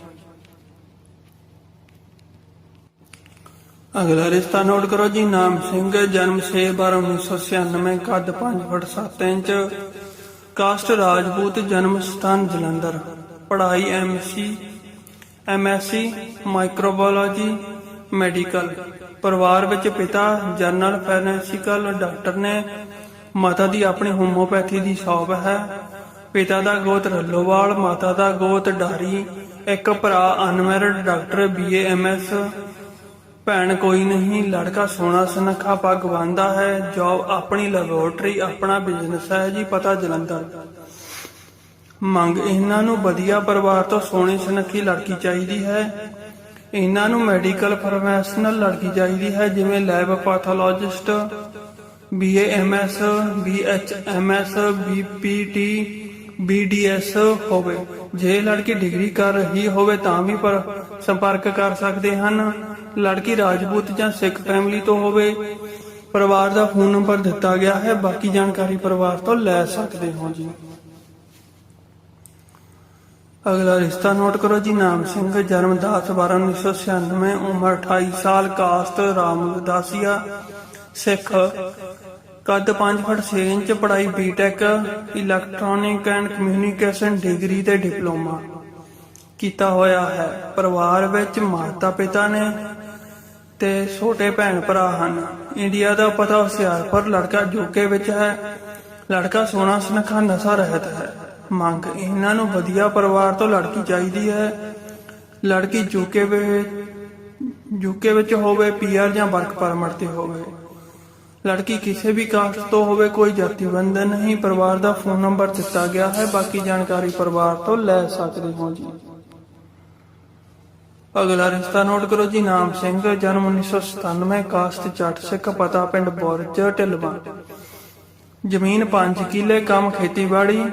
S1: ਅਗਲਾ ਰਿਸ਼ਤਾ ਨੋਟ ਕਰੋ ਜੀ, ਨਾਮ ਸਿੰਘ ਜਨਮ 6 12 1996 ਕੱਦ 5 ਫੁੱਟ 7 ਇੰਚ, ਕਾਸਟ ਰਾਜਪੂਤ, ਜਨਮ ਸਥਾਨ ਜਲੰਧਰ। ਪੜ੍ਹਾਈ ਐਮਸੀ ਐਮਐਸਸੀ ਮਾਈਕਰੋਬਾਇਓਲੋਜੀ ਮੈਡੀਕਲ ਪਰਿਵਾਰ ਵਿੱਚ ਪਿਤਾ ਜਨਰਲ ਫਾਈਨੈਂਸ਼ੀਅਲ ਡਾਕਟਰ ਨੇ, ਮਾਤਾ ਦੀ ਆਪਣੀ ਹੋਮੋਪੈਥੀ ਦੀ ਸ਼ੌਪ ਹੈ। ਪਿਤਾ ਦਾ ਗੋਤ ਰੱਲੋਵਾਲ, ਮਾਤਾ ਦਾ ਗੋਤ ਡਾਰੀ, ਇੱਕ ਭਰਾ ਅਨਮੈਰਿਡ ਡਾਕਟਰ ਬੀਏਐਮਐਸ ਭੈਣ ਕੋਈ ਨਹੀਂ, ਲੜਕਾ ਸੋਹਣਾ ਸੁਨੱਖਾ ਪੱਗ ਬੰਨਦਾ ਹੈ ਜੌਬ ਆਪਣੀ ਲੈਬੋਰਟਰੀ ਆਪਣਾ ਬਿਜ਼ਨਸ ਹੈ ਜੀ, ਪਤਾ ਜਲੰਧਰ। ਮੰਗ ਇਹਨਾਂ ਨੂੰ ਵਧੀਆ ਪਰਿਵਾਰ ਤੋਂ ਸੋਹਣੀ ਸੁਨੱਖੀ ਲੜਕੀ ਚਾਹੀਦੀ ਹੈ। ਇਹਨਾਂ ਨੂੰ ਮੈਡੀਕਲ ਪ੍ਰੋਫੈਸ਼ਨਲ ਲੜਕੀ ਚਾਹੀਦੀ ਹੈ, ਜਿਵੇਂ lab pathologist BA MS BHMS BPT BDS ਹੋਵੇ। ਜੇ ਲੜਕੀ ਡਿਗਰੀ ਕਰ ਰਹੀ ਹੋਵੇ ਤਾਂ ਵੀ ਪਰ ਸੰਪਰਕ ਕਰ ਸਕਦੇ ਹਨ। ਲੜਕੀ ਰਾਜਪੂਤ ਜਾਂ ਸਿੱਖ ਫੈਮਿਲੀ ਤੋਂ ਹੋਵੇ, ਪਰਿਵਾਰ ਦਾ ਫੋਨ ਨੰਬਰ ਦਿੱਤਾ ਗਿਆ ਹੈ, ਬਾਕੀ ਜਾਣਕਾਰੀ ਪਰਿਵਾਰ ਤੋਂ ਲੈ ਸਕਦੇ ਹੋ ਜੀ। ਅਗਲਾ ਰਿਸ਼ਤਾ ਨੋਟ ਕਰੋ ਜੀ, ਨਾਮ ਸਿੰਘ, ਜਨਮ 10 12 1996 ਉਮਰ 28 ਸਾਲ, ਕਾਸਟ ਰਾਮਦਾਸੀਆ ਸਿੱਖ। ਕੱਦ 5 ਫੁੱਟ 6 ਇੰਚ, ਪੜ੍ਹਾਈ BTech electronic and communication degree ਤੇ ਡਿਪਲੋਮਾ ਕੀਤਾ ਹੋਇਆ ਹੈ। ਪਰਿਵਾਰ ਵਿੱਚ ਮਾਤਾ ਪਿਤਾ ਨੇ ਤੇ ਛੋਟੇ ਭੈਣ ਭਰਾ ਹਨ। ਇੰਡੀਆ ਦਾ ਪਤਾ ਹੁਸ਼ਿਆਰਪੁਰ ਲੜਕਾ ਯੂਕੇ ਵਿੱਚ ਹੈ। ਲੜਕਾ ਸੋਨਾ ਸੁਨੱਖਾ, ਨਸ਼ਾ ਰਹਿਤ ਹੈ। ਮੰਗ ਇਹਨਾਂ ਨੂੰ ਵਧੀਆ ਪਰਿਵਾਰ ਤੋਂ ਲੜਕੀ ਚਾਹੀਦੀ ਹੈ। ਲੜਕੀ ਯੂਕੇ ਵਿੱਚ ਯੂਕੇ ਵਿੱਚ ਹੋਵੇ ਪੀਆਰ ਜਾਂ ਵਰਕ ਪਰਮਿਟ ਤੇ ਹੋਵੇ। ਲੜਕੀ ਕਿਸੇ ਵੀ ਕਾਸਟ ਤੋਂ ਹੋਵੇ, ਕੋਈ ਜਾਤੀ ਬੰਧਨ ਨਹੀਂ। ਪਰਿਵਾਰ ਦਾ ਫੋਨ ਨੰਬਰ ਦਿੱਤਾ ਗਿਆ ਹੈ। ਬਾਕੀ ਜਾਣਕਾਰੀ ਪਰਿਵਾਰ ਤੋਂ ਲੈ ਸਕਦੇ ਹੋ ਜੀ। ਅਗਲਾ ਰਿਸ਼ਤਾ ਨੋਟ ਕਰੋ ਜੀ, ਨਾਮ ਸਿੰਘ, ਜਨਮ 1997 ਕਾਸਟ ਜੱਟ ਸਿੱਖ, ਪਤਾ ਪਿੰਡ ਬੁਰਜ, ਢਿਲਵਾ। ਜ਼ਮੀਨ 5 ਕਿੱਲੇ, ਕੰਮ ਖੇਤੀਬਾੜੀ।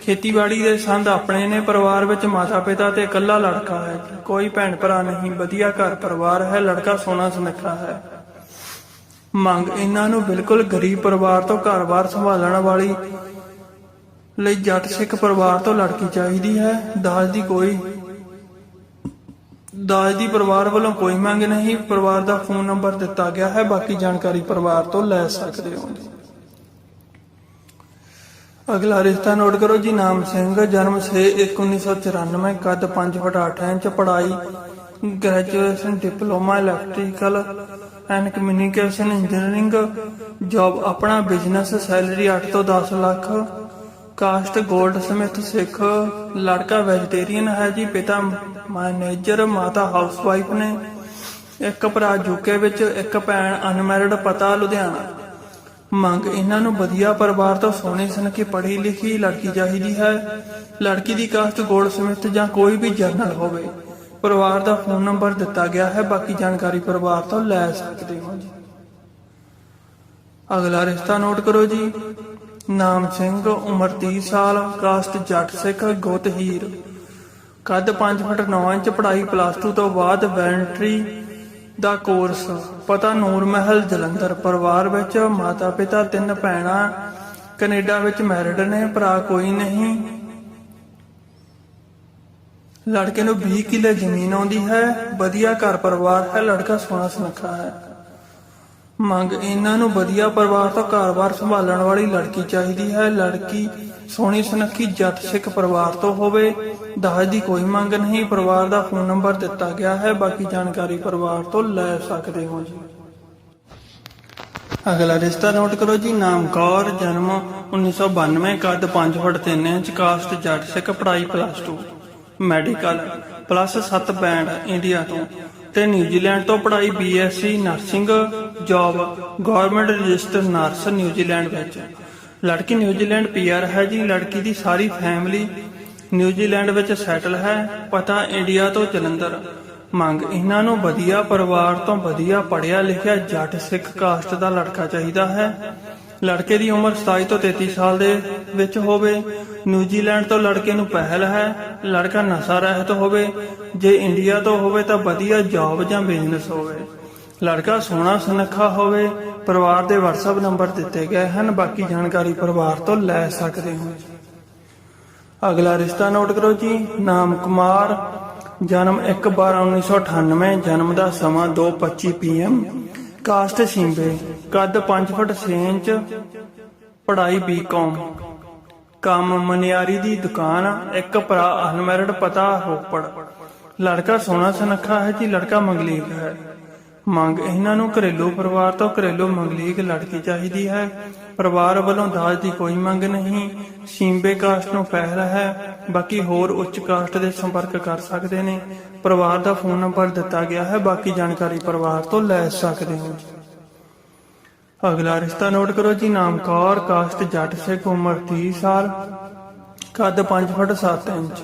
S1: ਖੇਤੀਬਾੜੀ ਦੇ ਸੰਦ ਆਪਣੇ ਨੇ, ਪਰਿਵਾਰ ਵਿੱਚ ਮਾਤਾ ਪਿਤਾ ਤੇ ਇਕੱਲਾ ਲੜਕਾ ਹੈ। ਕੋਈ ਭੈਣ ਭਰਾ ਨਹੀਂ, ਵਧੀਆ ਘਰ ਪਰਿਵਾਰ ਹੈ, ਲੜਕਾ ਸੋਨਾ ਸੁਨੱਖਾ ਹੈ। ਮੰਗ ਇਹਨਾਂ ਨੂੰ ਬਿਲਕੁਲ ਗਰੀਬ ਪਰਿਵਾਰ ਤੋਂ ਘਰ-ਬਾਰ ਸੰਭਾਲਣ ਵਾਲੀ ਲਈ ਜੱਟ ਸਿੱਖ ਪਰਿਵਾਰ ਤੋਂ ਲੜਕੀ ਚਾਹੀਦੀ ਹੈ। ਦਾਜ ਦੀ ਕੋਈ ਦਾਜ ਦੀ ਪਰਿਵਾਰ ਵੱਲੋਂ ਕੋਈ ਮੰਗ ਨਹੀਂ, ਪਰਿਵਾਰ ਦਾ ਫੋਨ ਨੰਬਰ ਦਿੱਤਾ ਗਿਆ ਹੈ, ਬਾਕੀ ਜਾਣਕਾਰੀ ਪਰਿਵਾਰ ਤੋਂ ਲੈ ਸਕਦੇ ਹੋ ਅਗਲਾ ਰਿਸ਼ਤਾ ਨੋਟ ਕਰੋ ਜੀ, ਨਾਮ ਸਿੰਘ, ਜਨਮ 6 1994 ਕੱਦ 5 ਫੁੱਟ 8 ਇੰਚ, ਪੜ੍ਹਾਈ graduation diploma electrical and communication engineering job ਆਪਣਾ ਬਿਜ਼ਨਸ ਸੈਲਰੀ 8 ਤੋਂ 10 ਲੱਖ ਕਾਸਟ 골ਡ ਸਮਿਥ ਸਿੱਖ ਲੜਕਾ ਵੈਜੀਟੇਰੀਅਨ ਹੈ ਜੀ, ਪਿਤਾ ਮੈਨੇਜਰ, ਮਾਤਾ ਹਾਊਸਵਾਈਫ ਨੇ, ਇੱਕ ਭਰਾ ਯੂਕੇ ਵਿੱਚ, ਇੱਕ ਭੈਣ ਅਨਮੈਰਿਡ, ਪਤਾ ਲੁਧਿਆਣਾ। ਮੰਗ ਇਹਨਾਂ ਨੂੰ ਵਧੀਆ ਪਰਿਵਾਰ ਤੋਂ ਸੋਹਣੀ ਸੁਨੱਖੀ ਪੜ੍ਹੀ ਲਿਖੀ ਲੜਕੀ ਚਾਹੀਦੀ ਹੈ। ਲੜਕੀ ਦੀ ਕਾਸਟ ਗੋਲਡ ਸਮਿਥ ਜਾਂ ਕੋਈ ਵੀ ਜਰਨਲ ਹੋਵੇ। ਪਰਿਵਾਰ ਦਾ ਫੋਨ ਨੰਬਰ ਦਿੱਤਾ ਗਿਆ ਹੈ, ਬਾਕੀ ਜਾਣਕਾਰੀ ਪਰਿਵਾਰ ਤੋਂ ਲੈ ਸਕਦੇ ਹੋ ਜੀ। ਅਗਲਾ ਰਿਸ਼ਤਾ ਨੋਟ ਕਰੋ ਜੀ। ਨਾਮ ਸਿੰਘ, ਉਮਰ 30 ਸਾਲ ਕਾਸਟ ਜੱਟ ਸਿੱਖ, ਗੁੱਤ ਹੀਰ। ਕੱਦ 5 ਫੁੱਟ 9 ਇੰਚ, ਪੜ੍ਹਾਈ ਪਲੱਸ 2 ਤੋਂ ਬਾਅਦ ਵੈਂਟਰੀ ਦਾ ਕੋਰਸ। ਪਤਾ ਨੂਰ ਮਹਿਲ, ਜਲੰਧਰ। ਪਰਿਵਾਰ ਵਿੱਚ ਮਾਤਾ ਪਿਤਾ ਤਿੰਨ ਭੈਣਾਂ, ਕੈਨੇਡਾ ਵਿੱਚ ਮੈਰਿਡ ਨੇ, ਭਰਾ ਕੋਈ ਨਹੀਂ। ਲੜਕੇ ਨੂੰ 20 ਕਿੱਲੇ ਜ਼ਮੀਨ ਆਉਂਦੀ ਹੈ। ਵਧੀਆ ਘਰ ਪਰਿਵਾਰ ਹੈ, ਲੜਕਾ ਸੋਹਣਾ ਸੁਨੱਖਾ ਹੈ। ਮੰਗ ਇਹਨਾਂ ਨੂੰ ਵਧੀਆ ਪਰਿਵਾਰ ਤੋਂ ਘਰ-ਬਾਰ ਸੰਭਾਲਣ ਵਾਲੀ ਲੜਕੀ ਚਾਹੀਦੀ ਹੈ। ਲੜਕੀ ਸੋਹਣੀ, ਸੁਨੱਖੀ, ਜੱਟ ਸਿੱਖ ਪਰਿਵਾਰ ਤੋਂ ਹੋਵੇ, ਦਾਜ ਦੀ ਕੋਈ ਮੰਗ ਨਹੀਂ। ਪਰਿਵਾਰ ਦਾ ਫੋਨ ਨੰਬਰ ਦਿੱਤਾ ਗਿਆ ਹੈ। ਬਾਕੀ ਜਾਣਕਾਰੀ ਪਰਿਵਾਰ ਤੋਂ ਲੈ ਸਕਦੇ ਹੋ ਜੀ। ਅਗਲਾ ਰਿਸ਼ਤਾ ਨੋਟ ਕਰੋ ਜੀ। ਨਾਮ ਕੌਰ, ਜਨਮ 1992 ਕੱਦ 5 ਫੁੱਟ 3 ਇੰਚ ਕਾਸਟ ਜੱਟ ਸਿੱਖ, ਪੜ੍ਹਾਈ plus 2 medical plus 7 band India ਤੋਂ। ਤੇ ਨਿਊਜ਼ੀਲੈਂਡ ਤੋਂ ਪੜ੍ਹਾਈ BSc nursing job, government register nurse New Zealand ਵਿੱਚ। ਲੜਕੀ ਨਿਊਜ਼ੀਲੈਂਡ ਪੀਆਰ ਹੈ ਜੀ, ਲੜਕੀ ਦੀ ਸਾਰੀ ਫੈਮਿਲੀ ਨਿਊਜ਼ੀਲੈਂਡ ਵਿੱਚ ਸੈਟਲ ਹੈ, ਪਤਾ ਇੰਡੀਆ ਤੋਂ ਜਲੰਧਰ। ਮੰਗ, ਇਹਨਾਂ ਨੂੰ ਵਧੀਆ ਪਰਿਵਾਰ ਤੋਂ ਵਧੀਆ ਪੜ੍ਹਿਆ ਲਿਖਿਆ ਜੱਟ ਸਿੱਖ ਕਾਸਟ ਦਾ ਲੜਕਾ ਚਾਹੀਦਾ ਹੈ। ਲੜਕੇ ਦੀ ਉਮਰ 27 ਤੋਂ 33 ਸਾਲ ਦੇ ਵਿੱਚ ਹੋਵੇ, ਨਿਊਜ਼ੀਲੈਂਡ ਤੋਂ ਲੜਕੇ ਨੂੰ ਪਹਿਲ ਹੈ, ਲੜਕਾ ਨਸ਼ਾ ਰਹਿਤ ਹੋਵੇ, ਜੇ ਇੰਡੀਆ ਤੋਂ ਹੋਵੇ ਤਾਂ ਵਧੀਆ ਜੌਬ ਜਾਂ ਬਿਜ਼ਨਸ ਹੋਵੇ। ਲੜਕਾ ਸੋਹਣਾ ਸੁਨੱਖਾ ਹੋਵੇ, ਪਰਿਵਾਰ ਦੇ WhatsApp ਨੰਬਰ ਦਿੱਤੇ ਗਏ ਹਨ, ਬਾਕੀ ਜਾਣਕਾਰੀ ਪਰਿਵਾਰ ਤੋਂ ਲੈ ਸਕਦੇ ਹੋ ਅਗਲਾ ਰਿਸ਼ਤਾ ਨੋਟ ਕਰੋ ਜੀ, ਨਾਮ ਕੁਮਾਰ, ਜਨਮ 1/12/1998 ਜਨਮ ਦਾ ਸਮਾਂ 2:25 ਪੀਐਮ ਕਾਸਟ ਸਿੰਬੇ। ਕੱਦ 5 ਫੁੱਟ 6 ਇੰਚ, ਪੜ੍ਹਾਈ ਬੀਕਾਮ। ਕੰਮ ਮਨਿਆਰੀ ਦੀ ਦੁਕਾਨ, ਇੱਕ ਭਰਾ ਅਨਮੈਰਿਡ ਪਤਾ ਰੋਪੜ। ਲੜਕਾ ਸੋਹਣਾ ਸੁਨੱਖਾ ਹੈ ਜੀ, ਲੜਕਾ ਮੰਗਲੀਕ ਹੈ। ਮੰਗ ਇਹਨਾਂ ਨੂੰ ਘਰੇਲੂ ਪਰਿਵਾਰ ਤੋਂ ਘਰੇਲੂ ਮੰਗਲੀਕ ਲੜਕੀ ਚਾਹੀਦੀ ਹੈ। ਪਰਿਵਾਰ ਵੱਲੋਂ ਦਾਜ ਦੀ ਕੋਈ ਮੰਗ ਨਹੀਂ, ਸਿੰਬੇ ਕਾਸਟ ਨੂੰ ਪਹਿਲ ਹੈ, ਬਾਕੀ ਹੋਰ ਉੱਚ ਕਾਸਟ ਦੇ ਸੰਪਰਕ ਕਰ ਸਕਦੇ ਨੇ। ਪਰਿਵਾਰ ਦਾ ਫੋਨ ਨੰਬਰ ਦਿੱਤਾ ਗਿਆ ਹੈ, ਬਾਕੀ ਜਾਣਕਾਰੀ ਪਰਿਵਾਰ ਤੋਂ ਲੈ ਸਕਦੇ ਹੋ ਅਗਲਾ ਰਿਸ਼ਤਾ ਨੋਟ ਕਰੋ ਜੀ ਨਾਮ ਕੌਰ ਕਾਸਟ ਜੱਟ ਸਿੱਖ ਉਮਰ 30 ਸਾਲ, ਕੱਦ 5 ਫੁੱਟ 7 ਇੰਚ।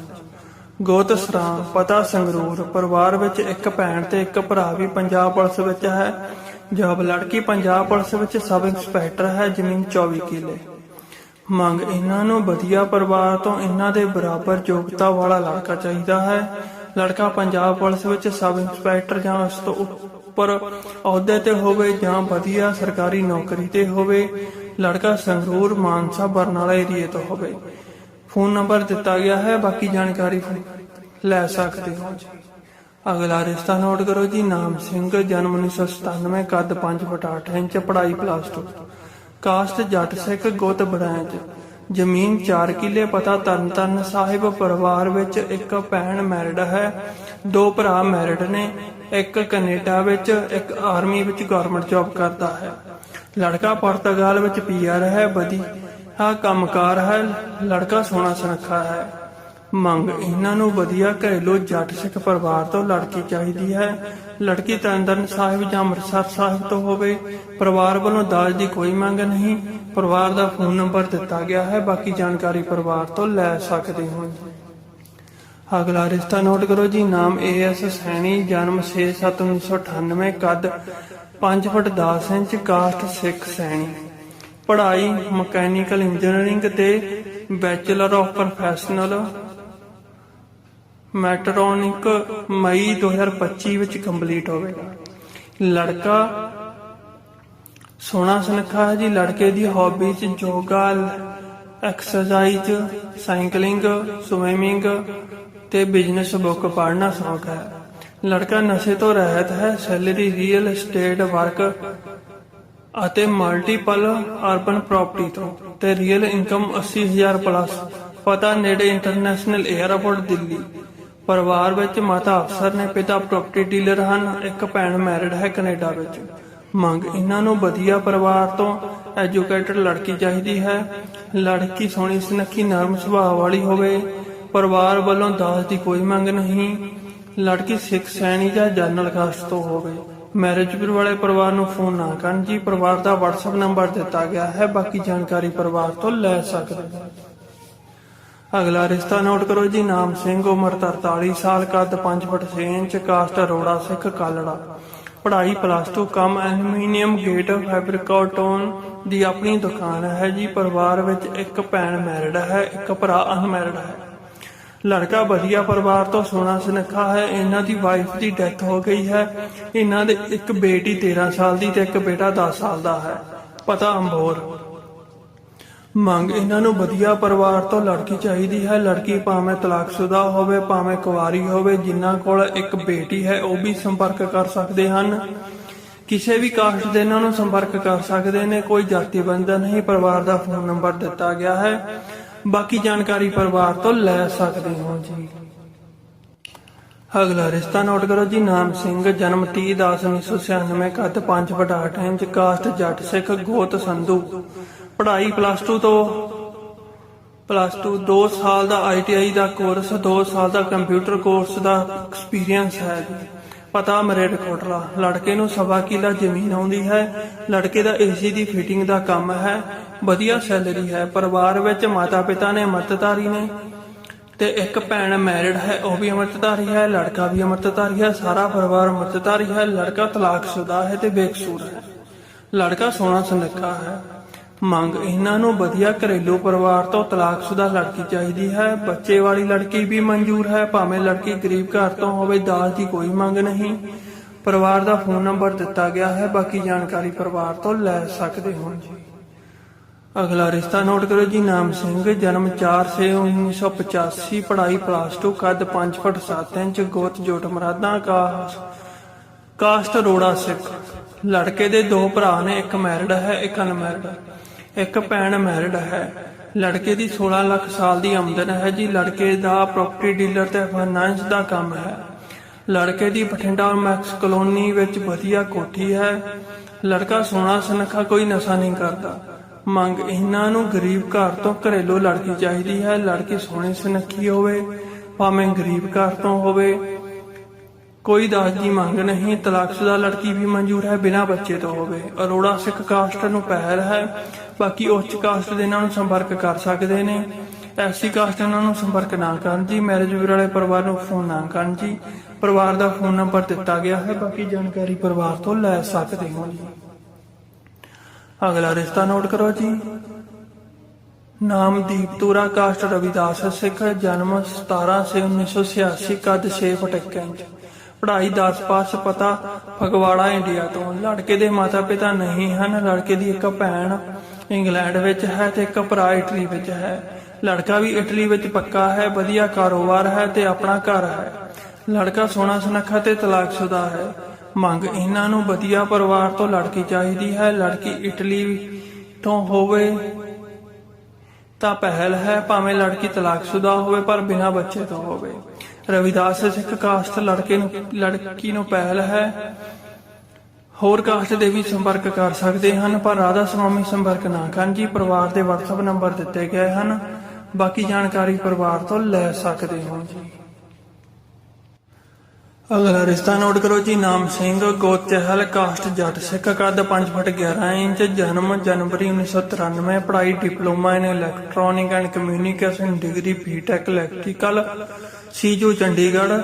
S1: ਗੋਤ ਸਰਾਂ ਪਤਾ ਸੰਗਰੂਰ, ਪਰਿਵਾਰ ਵਿੱਚ ਇੱਕ ਭੈਣ ਤੇ ਇੱਕ ਭਰਾ ਵੀ ਪੰਜਾਬ ਪੁਲਿਸ ਵਿੱਚ ਹੈ। ਜੋਬ ਲੜਕੀ ਪੰਜਾਬ ਪੁਲਿਸ ਵਿੱਚ ਸਬ ਇੰਸਪੈਕਟਰ ਹੈ, ਜ਼ਮੀਨ 24 ਕਿੱਲੇ। ਮੰਗ, ਇਹਨਾਂ ਨੂੰ ਵਧੀਆ ਪਰਿਵਾਰ ਤੋਂ ਇਹਨਾਂ ਦੇ ਬਰਾਬਰ ਯੋਗਤਾ ਵਾਲਾ ਲੜਕਾ ਚਾਹੀਦਾ ਹੈ। ਲੜਕਾ ਪੰਜਾਬ ਪੁਲਿਸ ਵਿੱਚ ਸਬ ਇੰਸਪੈਕਟਰ ਜਾਂ ਉਸ ਤੋਂ ਉੱਪਰ ਅਹੁਦੇ ਤੇ ਹੋਵੇ ਜਾਂ ਵਧੀਆ ਸਰਕਾਰੀ ਨੌਕਰੀ ਤੇ ਹੋਵੇ, ਲੜਕਾ ਸੰਗਰੂਰ ਮਾਨਸਾ ਬਰਨਾਲਾ ਏਰੀਏ ਤੋਂ ਹੋਵੇ। ਫੋਨ ਨੰਬਰ ਦਿੱਤਾ ਗਿਆ ਹੈ, ਬਾਕੀ ਜਾਣਕਾਰੀ ਲੈ ਸਕਦੇ ਹੋ ਅਗਲਾ ਰਿਸ਼ਤਾ ਨੋਟ ਕਰੋ ਜੀ, ਨਾਮ ਸਿੰਘ, ਜਨਮ 1997 ਕੱਦ 5 ਫੁੱਟ 8 ਇੰਚ, ਪੜ੍ਹਾਈ ਪਲੱਸ 2 ਕਾਸਟ ਜੱਟ ਸਿੱਖ ਗੋਤ ਬੜਾਂਚ ਜ਼ਮੀਨ 4 ਕਿੱਲੇ, ਪਤਾ ਤਰਨਤਨ ਸਾਹਿਬ ਪਰਿਵਾਰ ਵਿੱਚ ਇੱਕ ਭੈਣ ਮੈਰਿਡ ਹੈ, ਦੋ ਭਰਾ ਮੈਰਿਡ ਨੇ ਇੱਕ ਕੈਨੇਡਾ ਵਿੱਚ, ਇੱਕ ਆਰਮੀ ਵਿੱਚ ਗਵਰਨਮੈਂਟ ਜੌਬ ਕਰਦਾ ਹੈ। ਲੜਕਾ ਪੁਰਤਗਾਲ ਵਿੱਚ ਪੀਆਰ ਹੈ ਵਧੀਆ ਕੰਮਕਾਰ ਹੈ, ਲੜਕਾ ਸੋਹਣਾ ਸੁਨੱਖਾ ਹੈ। ਮੰਗ ਇਹਨਾਂ ਨੂੰ ਵਧੀਆ ਘਰੇਲੂ ਜੱਟ ਸਿੱਖ ਪਰਿਵਾਰ ਤੋਂ ਲੜਕੀ ਚਾਹੀਦੀ ਹੈ। ਲੜਕੀ ਤਰਨਤਾਰਨ ਸਾਹਿਬ ਜਾਂ ਅੰਮ੍ਰਿਤਸਰ ਸਾਹਿਬ ਤੋਂ ਹੋਵੇ। ਪਰਿਵਾਰ ਵੱਲੋਂ ਦਾਜ ਦੀ ਕੋਈ ਮੰਗ ਨਹੀਂ। ਪਰਿਵਾਰ ਦਾ ਫੋਨ ਨੰਬਰ ਦਿੱਤਾ ਗਿਆ ਹੈ, ਬਾਕੀ ਜਾਣਕਾਰੀ ਪਰਿਵਾਰ ਤੋਂ ਲੈ ਸਕਦੇ ਹੋ। ਅਗਲਾ ਰਿਸ਼ਤਾ ਨੋਟ ਕਰੋ ਜੀ, ਨਾਮ ਏਐਸ ਸੈਣੀ, ਜਨਮ 6/7/1998 ਕੱਦ 5 foot 10 inch caste Sikh Saini. ਪੜ੍ਹਾਈ, ਮਕੈਨੀਕਲ ਇੰਜੀਨੀਅਰਿੰਗ ਤੇ ਬੈਚਲਰ ਆਫ ਪ੍ਰੋਫੈਸ਼ਨਲ ਮੈਟਰੋਨਿਕ ਮਈ 2025 ਵਿੱਚ ਕੰਪਲੀਟ ਹੋਵੇਗਾ ਲੜਕਾ ਸੋਹਣਾ ਸੁਨੱਖਾ ਹੈ ਜੀ, ਲੜਕੇ ਦੀ ਹੌਬੀ ਚ ਯੋਗਾ ਐਕਸਰਸਾਈਜ਼ ਸਾਈਕਲਿੰਗ ਸਵਿਮਿੰਗ ਤੇ ਬਿਜ਼ਨਸ ਬੁੱਕ ਪੜ੍ਹਨਾ ਸ਼ੌਕ ਹੈ। ਲੜਕਾ ਨਸ਼ੇ ਤੋਂ ਰਹਿਤ ਹੈ ਸੈਲਰੀ ਰੀਅਲ ਏਸਟੇਟ ਵਰਕ ਅਤੇ ਮਲਟੀਪਲ ਅਰਬਨ ਪ੍ਰਾਪਰਟੀ ਤੋਂ ਤੇ ਰੀਅਲ ਇਨਕਮ 80000 ਪਲੱਸ ਪਤਾ ਨੇੜੇ ਇੰਟਰਨੈਸ਼ਨਲ 에ਅਰਪੋਰਟ ਦਿੱਲੀ। ਪਰਿਵਾਰ ਵਿੱਚ ਮਾਤਾ ਅਫਸਰ ਨੇ ਪਿਤਾ ਪ੍ਰਾਪਰਟੀ ਡੀਲਰ ਹਨ, ਇੱਕ ਭੈਣ ਮੈਰਿਡ ਹੈ ਕੈਨੇਡਾ ਵਿੱਚ। ਮੰਗ, ਇਹਨਾਂ ਨੂੰ ਵਧੀਆ ਪਰਿਵਾਰ ਤੋਂ ਐਜੂਕੇਟਡ ਲੜਕੀ ਚਾਹੀਦੀ ਹੈ। ਲੜਕੀ ਸੋਹਣੀ, ਸੁਨੱਖੀ, ਨਰਮ ਸੁਭਾਅ ਵਾਲੀ ਹੋਵੇ। ਪਰਿਵਾਰ ਵੱਲੋਂ ਦਾਜ ਦੀ ਕੋਈ ਮੰਗ ਨਹੀਂ। ਲੜਕੀ ਸਿੱਖ ਸੈਣੀ ਜਾਂ ਜਨਰਲ ਕਾਸਟ ਤੋਂ ਹੋਵੇ। ਮੈਰਿਜ ਵਾਲੇ ਪਰਿਵਾਰ ਨੂੰ ਫੋਨ ਨਾ ਕਰਨ ਜੀ, ਪਰਿਵਾਰ ਦਾ WhatsApp ਨੰਬਰ ਦਿੱਤਾ ਗਿਆ ਹੈ, ਬਾਕੀ ਜਾਣਕਾਰੀ ਪਰਿਵਾਰ ਤੋਂ ਲੈ ਸਕਦੇ ਹੋ। ਅਗਲਾ ਰਿਸ਼ਤਾ ਨੋਟ ਕਰੋ ਜੀ, ਨਾਮ ਸਿੰਘ, ਉਮਰ 43 ਸਾਲ ਕੱਦ 5 foot 6 inch, caste Arora Sikh Kalra. ਪੜ੍ਹਾਈ ਪਲੱਸ 2 ਕੰਮ ਐਲੂਮੀਨੀਅਮ ਗੇਟ ਫੈਬਰਿਕਟੋਨ ਦੀ ਆਪਣੀ ਦੁਕਾਨ ਹੈ ਜੀ। ਪਰਿਵਾਰ ਵਿੱਚ ਇੱਕ ਭੈਣ ਮੈਰਿਡ ਹੈ, ਇੱਕ ਭਰਾ ਅਨਮੈਰਿਡ ਹੈ। ਲੜਕਾ ਵਧੀਆ ਪਰਿਵਾਰ ਤੋਂ ਸੋਹਣਾ ਸੁਨੱਖਾ ਹੈ, ਇਹਨਾਂ ਦੀ ਵਾਈਫ ਦੀ ਡੈਥ ਹੋ ਗਈ ਹੈ। ਇਹਨਾਂ ਦੇ ਇੱਕ ਬੇਟੀ 13 ਸਾਲ ਦੀ ਤੇ ਇੱਕ ਬੇਟਾ 10 ਸਾਲ ਦਾ ਹੈ। ਪਤਾ ਅੰਬੋਰ। ਮੰਗ ਇਹਨਾਂ ਨੂੰ ਵਧੀਆ ਪਰਿਵਾਰ ਤੋਂ ਲੜਕੀ ਚਾਹੀਦੀ ਹੈ। ਲੜਕੀ ਭਾਵੇਂ ਤਲਾਕਸ਼ੁਦਾ ਹੋਵੇ, ਭਾਵੇਂ ਕੁਵਾਰੀ ਹੋਵੇ, ਜਿਨ੍ਹਾਂ ਕੋਲ ਇੱਕ ਬੇਟੀ ਹੈ, ਉਹ ਵੀ ਸੰਪਰਕ ਕਰ ਸਕਦੇ ਹਨ। ਕਿਸੇ ਵੀ ਕਾਸਟ ਦੇ ਇਹਨਾਂ ਨੂੰ ਸੰਪਰਕ ਕਰ ਸਕਦੇ ਨੇ। ਕੋਈ ਜਾਤੀ ਬੰਧਨ ਨਹੀਂ, ਪਰਿਵਾਰ ਦਾ ਫੋਨ ਨੰਬਰ ਦਿੱਤਾ ਗਿਆ ਹੈ। ਬਾਕੀ ਜਾਣਕਾਰੀ ਪਰਿਵਾਰ ਤੋਂ ਲੈ ਸਕਦੇ ਹੋ ਜੀ। ਅਗਲਾ ਰਿਸ਼ਤਾ ਨੋਟ ਕਰੋ ਜੀ, ਨਾਮ ਸਿੰਘ, ਜਨਮ 30 10 1996 ਕੱਦ 5 ਫੁੱਟ 8 ਇੰਚ ਕਾਸਟ ਜੱਟ ਸਿੱਖ, ਗੋਤ ਸੰਧੂ। ਪੜ੍ਹਾਈ ਪਲੱਸ 2 ਤੋਂ ਪਲੱਸ 2 2 ਸਾਲ ਦਾ ਆਈਟੀਆਈ ਦਾ ਕੋਰਸ 2 ਸਾਲ ਦਾ ਕੰਪਿਊਟਰ ਕੋਰਸ ਦਾ ਐਕਸਪੀਰੀਅੰਸ ਹੈ ਜੀ। ਪਤਾ ਮਰੇਡ ਕੋਟਲਾ ਲੜਕੇ ਨੂੰ ਸਵਾ ਕਿਲਾ ਜ਼ਮੀਨ ਆਉਂਦੀ ਹੈ। ਲੜਕੇ ਦਾ ਏਸੀ ਦੀ ਫਿਟਿੰਗ ਦਾ ਕੰਮ ਹੈ। ਵਧੀਆ ਸੈਲਰੀ ਹੈ। ਪਰਿਵਾਰ ਵਿੱਚ ਮਾਤਾ ਪਿਤਾ ਨੇ ਮਰਤਧਾਰੀ ਨੇ ਤੇ ਇੱਕ ਭੈਣ ਮੈਰਿਡ ਹੈ, ਉਹ ਵੀ ਅਮਰਤਧਾਰੀ ਹੈ, ਲੜਕਾ ਵੀ ਅਮਰਤਧਾਰੀ ਹੈ, ਸਾਰਾ ਪਰਿਵਾਰ ਅਮਰਤਧਾਰੀ ਹੈ, ਲੜਕਾ ਤਲਾਕਸ਼ੁਦਾ ਹੈ ਤੇ ਬੇਕਸੂਰ ਹੈ। ਲੜਕਾ ਸੋਹਣਾ ਸੁਨੱਖਾ ਹੈ। ਮੰਗ ਇਹਨਾਂ ਨੂੰ ਵਧੀਆ ਘਰੇਲੂ ਪਰਿਵਾਰ ਤੋਂ ਤਲਾਕਸ਼ੁਦਾ ਲੜਕੀ ਚਾਹੀਦੀ ਹੈ। ਬੱਚੇ ਵਾਲੀ ਲੜਕੀ ਵੀ ਮਨਜ਼ੂਰ ਹੈ, ਭਾਵੇਂ ਲੜਕੀ ਗਰੀਬ ਘਰ ਤੋਂ ਹੋਵੇ, ਦਾਜ ਦੀ ਕੋਈ ਮੰਗ ਨਹੀਂ। ਪਰਿਵਾਰ ਦਾ ਫੋਨ ਨੰਬਰ ਦਿੱਤਾ ਗਿਆ ਹੈ, ਬਾਕੀ ਜਾਣਕਾਰੀ ਪਰਿਵਾਰ ਤੋਂ ਲੈ ਸਕਦੇ ਹੋ ਜੀ। ਅਗਲਾ ਰਿਸ਼ਤਾ ਨੋਟ ਕਰੋ ਜੀ, ਨਾਮ ਸਿੰਘ, ਜਨਮ 4/6/1985 ਪੜ੍ਹਾਈ ਪਲੱਸ 2 ਕੱਦ 5 ਫੁੱਟ 7 ਇੰਚ, ਗੋਤ ਜੋਟ ਮਰਾਦਾ, ਕਾਸ, ਕਾਸਟ ਰੋੜਾ ਸਿੱਖ। ਲੜਕੇ ਦੇ ਦੋ ਭਰਾ ਨੇ, ਇੱਕ ਮੈਰਿਡ ਹੈ, ਇੱਕ ਅਨਮੈਰਿਡ ਇੱਕ ਭੈਣ ਮੈਰਿਡ ਹੈ। ਲੜਕੇ ਦੀ 16 ਲੱਖ ਸਾਲ ਦੀ ਆਮਦਨ ਹੈ ਜੀ। ਲੜਕੇ ਦਾ ਪ੍ਰਾਪਰਟੀ ਡੀਲਰ ਤੇ ਫਾਈਨਾਂਸ ਦਾ ਕੰਮ ਹੈ। ਲੜਕੇ ਦੀ ਬਠਿੰਡਾ ਮੈਕਸ ਕਲੋਨੀ ਵਿੱਚ ਵਧੀਆ ਕੋਠੀ ਹੈ। ਲੜਕਾ ਸੋਹਣਾ ਸੁਨੱਖਾ ਕੋਈ ਨਸ਼ਾ ਨਹੀਂ ਕਰਦਾ। ਮੰਗ ਇਹਨਾਂ ਨੂੰ ਗਰੀਬ ਘਰ ਤੋਂ ਘਰੇਲੂ ਲੜਕੀ ਚਾਹੀਦੀ ਹੈ। ਲੜਕੀ ਸੋਹਣੀ ਸੁਨੱਖੀ ਹੋਵੇ, ਭਾਵੇਂ ਗਰੀਬ ਘਰ ਤੋਂ ਹੋਵੇ। ਕੋਈ ਦਾਜ ਦੀ ਮੰਗ ਨਹੀਂ ਤਲਾਕਸ਼ੁਦਾ ਲੜਕੀ ਵੀ ਮਨਜ਼ੂਰ ਹੈ ਬਿਨਾਂ ਬੱਚੇ ਤੋਂ ਹੋਵੇ। ਅਰੋੜਾ ਸਿੱਖ ਕਾਸਟ ਨੂੰ ਪਹਿਲ ਹੈ, ਬਾਕੀ ਉੱਚ ਕਾਸਟ ਦੇ ਇਹਨਾਂ ਸੰਪਰਕ ਕਰ ਸਕਦੇ ਨੇ। ਐਸਸੀ ਕਾਸਟ ਇਹਨਾਂ ਨੂੰ ਸੰਪਰਕ ਨਾ ਕਰਨ ਜੀ ਮੈਰਿਜ ਬਿਊਰੋ ਵਾਲੇ ਪਰਿਵਾਰ ਨੂੰ ਫੋਨ ਨਾ ਕਰਨ ਜੀ। ਪਰਿਵਾਰ ਦਾ ਫੋਨ ਨੰਬਰ ਦਿੱਤਾ ਗਿਆ ਹੈ, ਬਾਕੀ ਜਾਣਕਾਰੀ ਪਰਿਵਾਰ ਤੋਂ ਲੈ ਸਕਦੇ ਹੋ ਜੀ। ਅਗਲਾ ਰਿਸ਼ਤਾ ਨੋਟ ਕਰੋ ਜੀ। ਨਾਮ ਦੀਪ ਤੂਰਾ ਕਾਸਟ ਰਵਿਦਾਸ ਸਿੱਖ, ਜਨਮ 17 ਸੇ 1986 ਕੱਦ 6 ਫੁੱਟ 1 ਇੰਚ। ਪੜ੍ਹਾਈ 10 ਪਾਸ ਪਤਾ ਫਗਵਾੜਾ ਇੰਡੀਆ ਤੋਂ। ਲੜਕੇ ਦੇ ਮਾਤਾ ਪਿਤਾ ਨਹੀਂ ਹਨ, ਲੜਕੇ ਦੀ ਇੱਕ ਭੈਣ ਇੰਗਲੈਂਡ ਵਿੱਚ ਹੈ ਤੇ ਇੱਕ ਭਰਾ ਇਟਲੀ ਵਿੱਚ ਹੈ। ਲੜਕਾ ਵੀ ਇਟਲੀ ਵਿੱਚ ਪੱਕਾ ਹੈ, ਵਧੀਆ ਕਾਰੋਬਾਰ ਹੈ ਤੇ ਆਪਣਾ ਘਰ ਹੈ। ਲੜਕਾ ਸੋਹਣਾ ਸੁਨੱਖਾ ਤੇ ਤਲਾਕਸ਼ੁਦਾ ਹੈ। ਮੰਗ ਇਹਨਾਂ ਨੂੰ ਵਧੀਆ ਪਰਿਵਾਰ ਤੋਂ ਲੜਕੀ ਚਾਹੀਦੀ ਹੈ। ਲੜਕੀ ਇਟਲੀ ਤੋਂ ਹੋਵੇ ਤਾਂ ਪਹਿਲ ਹੈ, ਭਾਵੇਂ ਲੜਕੀ ਤਲਾਕਸ਼ੁਦਾ ਹੋਵੇ ਪਰ ਬਿਨਾਂ ਬੱਚੇ ਤੋਂ ਹੋਵੇ। ਰਵਿਦਾਸ ਸਿੱਖ ਕਾਸਟ ਲੜਕੇ ਨੂੰ ਲੜਕੀ ਨੂੰ ਪਹਿਲ ਹੈ। ਹੋਰ ਕਾਸਟ ਦੇ ਵੀ ਸੰਪਰਕ ਕਰ ਸਕਦੇ ਹਨ, ਪਰ ਰਾਧਾ ਸਵਾਮੀ ਸੰਪਰਕ ਨਾ ਕਰਨ ਜੀ, ਪਰਿਵਾਰ ਦੇ WhatsApp ਨੰਬਰ ਦਿੱਤੇ ਗਏ ਹਨ। ਬਾਕੀ ਜਾਣਕਾਰੀ ਪਰਿਵਾਰ ਤੋਂ ਲੈ ਸਕਦੇ ਹੋ ਜੀ। ਅਗਲਾ ਰਿਸ਼ਤਾ ਨੋਟ ਕਰੋ ਜੀ, ਨਾਮ ਸਿੰਘ ਗੋਤਹਿਲ ਕਾਸਟ, ਜੱਟ, ਸਿੱਖ, ਕੱਦ 5 ਫੁੱਟ 11 ਇੰਚ, ਜਨਮ ਜਨਵਰੀ 1993 ਪੜ੍ਹਾਈ, diploma in electronic and communication degree BTech electrical ਸੀਜੂ, Chandigarh.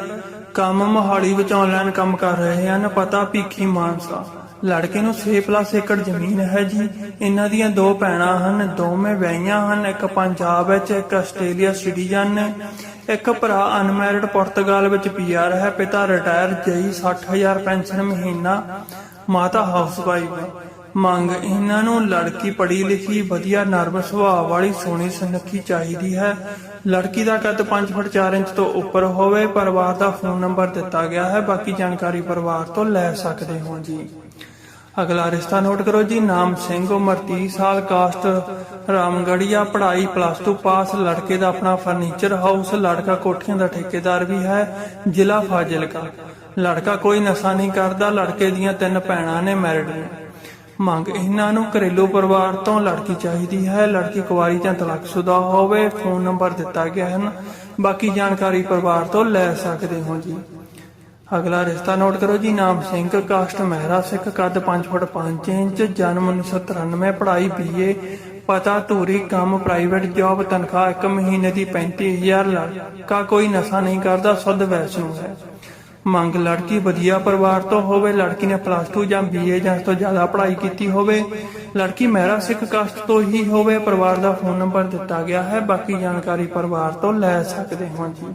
S1: ਕੰਮ ਮੋਹਾਲੀ ਵਿੱਚ ਆਨਲਾਈਨ ਕੰਮ ਕਰ ਰਹੇ ਹਨ, ਪਤਾ ਭੀਖੀ ਮਾਨਸਾ। ਲੜਕੇ ਨੂੰ 6 ਪਲੱਸ ਏਕੜ ਜ਼ਮੀਨ ਹੈ ਜੀ। ਇਹਨਾਂ ਦੀਆਂ ਦੋ ਭੈਣਾਂ ਹਨ। ਦੋਵੇਂ ਵਿਆਹੀਆਂ ਹਨ। ਇੱਕ ਪੰਜਾਬ ਵਿੱਚ, ਇੱਕ ਆਸਟ੍ਰੇਲੀਆ ਸਿਟੀਜ਼ਨ। ਨੇ ਇੱਕ ਭਰਾ ਅਨਮੈਰਿਡ ਪੁਰਤਗਾਲ ਵਿੱਚ ਪੀਆਰ ਹੈ। ਪਿਤਾ ਰਿਟਾਇਰ ਜਈ 60000 ਪੈਨਸ਼ਨ ਮਹੀਨਾ। ਮਾਤਾ ਹਾਊਸਵਾਈਫ ਮੰਗ, ਇਹਨਾਂ ਨੂੰ ਲੜਕੀ ਪੜ੍ਹੀ ਲਿਖੀ ਵਧੀਆ ਨਰਮ ਸੁਭਾਅ ਵਾਲੀ, ਸੋਹਣੀ ਸੁਨੱਖੀ ਚਾਹੀਦੀ ਹੈ। ਲੜਕੀ ਦਾ ਕੱਦ 5 ਫੁੱਟ 4 ਇੰਚ ਤੋਂ ਉੱਪਰ ਹੋਵੇ। ਪਰਿਵਾਰ ਦਾ ਫੋਨ ਨੰਬਰ ਦਿੱਤਾ ਗਿਆ ਹੈ। ਬਾਕੀ ਜਾਣਕਾਰੀ ਪਰਿਵਾਰ ਤੋਂ ਲੈ ਸਕਦੇ ਹੋ ਜੀ। ਅਗਲਾ ਰਿਸ਼ਤਾ ਨੋਟ ਕਰੋ ਜੀ, ਨਾਮ ਸਿੰਘ, ਉਮਰ 30 ਸਾਲ, ਕਾਸਟ ਰਾਮਗੜੀਆ, ਪੜ੍ਹਾਈ ਪਲੱਸ 2 ਪਾਸ, ਲੜਕੇ ਦਾ ਆਪਣਾ ਫਰਨੀਚਰ ਹਾਊਸ ਲੜਕਾ ਕੋਠੀਆਂ ਦਾ ਠੇਕੇਦਾਰ ਵੀ ਹੈ, ਜ਼ਿਲ੍ਹਾ ਫਾਜ਼ਿਲਕਾ। ਲੜਕਾ ਕੋਈ ਨਸ਼ਾ ਨਹੀਂ ਕਰਦਾ, ਲੜਕੇ ਦੀਆਂ ਤਿੰਨ ਭੈਣਾਂ ਨੇ ਮੈਰਿਡ ਨੇ। ਮੰਗ ਇਹਨਾਂ ਨੂੰ ਘਰੇਲੂ ਪਰਿਵਾਰ ਤੋਂ ਲੜਕੀ ਚਾਹੀਦੀ ਹੈ, ਲੜਕੀ ਕੁਵਾਰੀ ਜਾਂ ਤਲਾਕਸ਼ੁਦਾ ਹੋਵੇ ਫੋਨ ਨੰਬਰ ਦਿੱਤਾ ਗਿਆ ਹੈ ਬਾਕੀ ਜਾਣਕਾਰੀ ਪਰਿਵਾਰ ਤੋਂ ਲੈ ਸਕਦੇ ਹੋ ਜੀ। ਅਗਲਾ ਰਿਸ਼ਤਾ ਨੋਟ ਕਰੋ ਜੀ, ਨਾਮ ਸਿੰਘ, ਕਾਸਟ ਮਹਿਰਾ ਸਿੱਖ, ਕੱਦ 5 ਫੁੱਟ 5 ਇੰਚ, ਜਨਮ 1993 ਪੜ੍ਹਾਈ ਬੀਏ ਪਤਾ ਧੂਰੀ, ਕੰਮ ਪ੍ਰਾਈਵੇਟ ਜੌਬ ਤਨਖਾਹ ਇੱਕ ਮਹੀਨੇ ਦੀ 35000 ਲੜਕਾ ਕੋਈ ਨਸ਼ਾ ਨਹੀਂ ਕਰਦਾ, ਸੁੱਧ ਵੈਸ਼ਨੂ ਹੈ। ਮੰਗ ਲੜਕੀ ਵਧੀਆ ਪਰਿਵਾਰ ਤੋਂ ਹੋਵੇ, ਲੜਕੀ ਨੇ ਪਲੱਸ 2 ਜਾਂ ਬੀਏ ਜਾਂ ਤੋਂ ਜ਼ਿਆਦਾ ਪੜ੍ਹਾਈ ਕੀਤੀ ਹੋਵੇ, ਲੜਕੀ ਮਹਿਰਾ ਸਿੱਖ ਕਾਸਟ ਤੋਂ ਹੀ ਹੋਵੇ, ਪਰਿਵਾਰ ਦਾ ਫੋਨ ਨੰਬਰ ਦਿੱਤਾ ਗਿਆ ਹੈ, ਬਾਕੀ ਜਾਣਕਾਰੀ ਪਰਿਵਾਰ ਤੋਂ ਲੈ ਸਕਦੇ ਹੋ ਜੀ।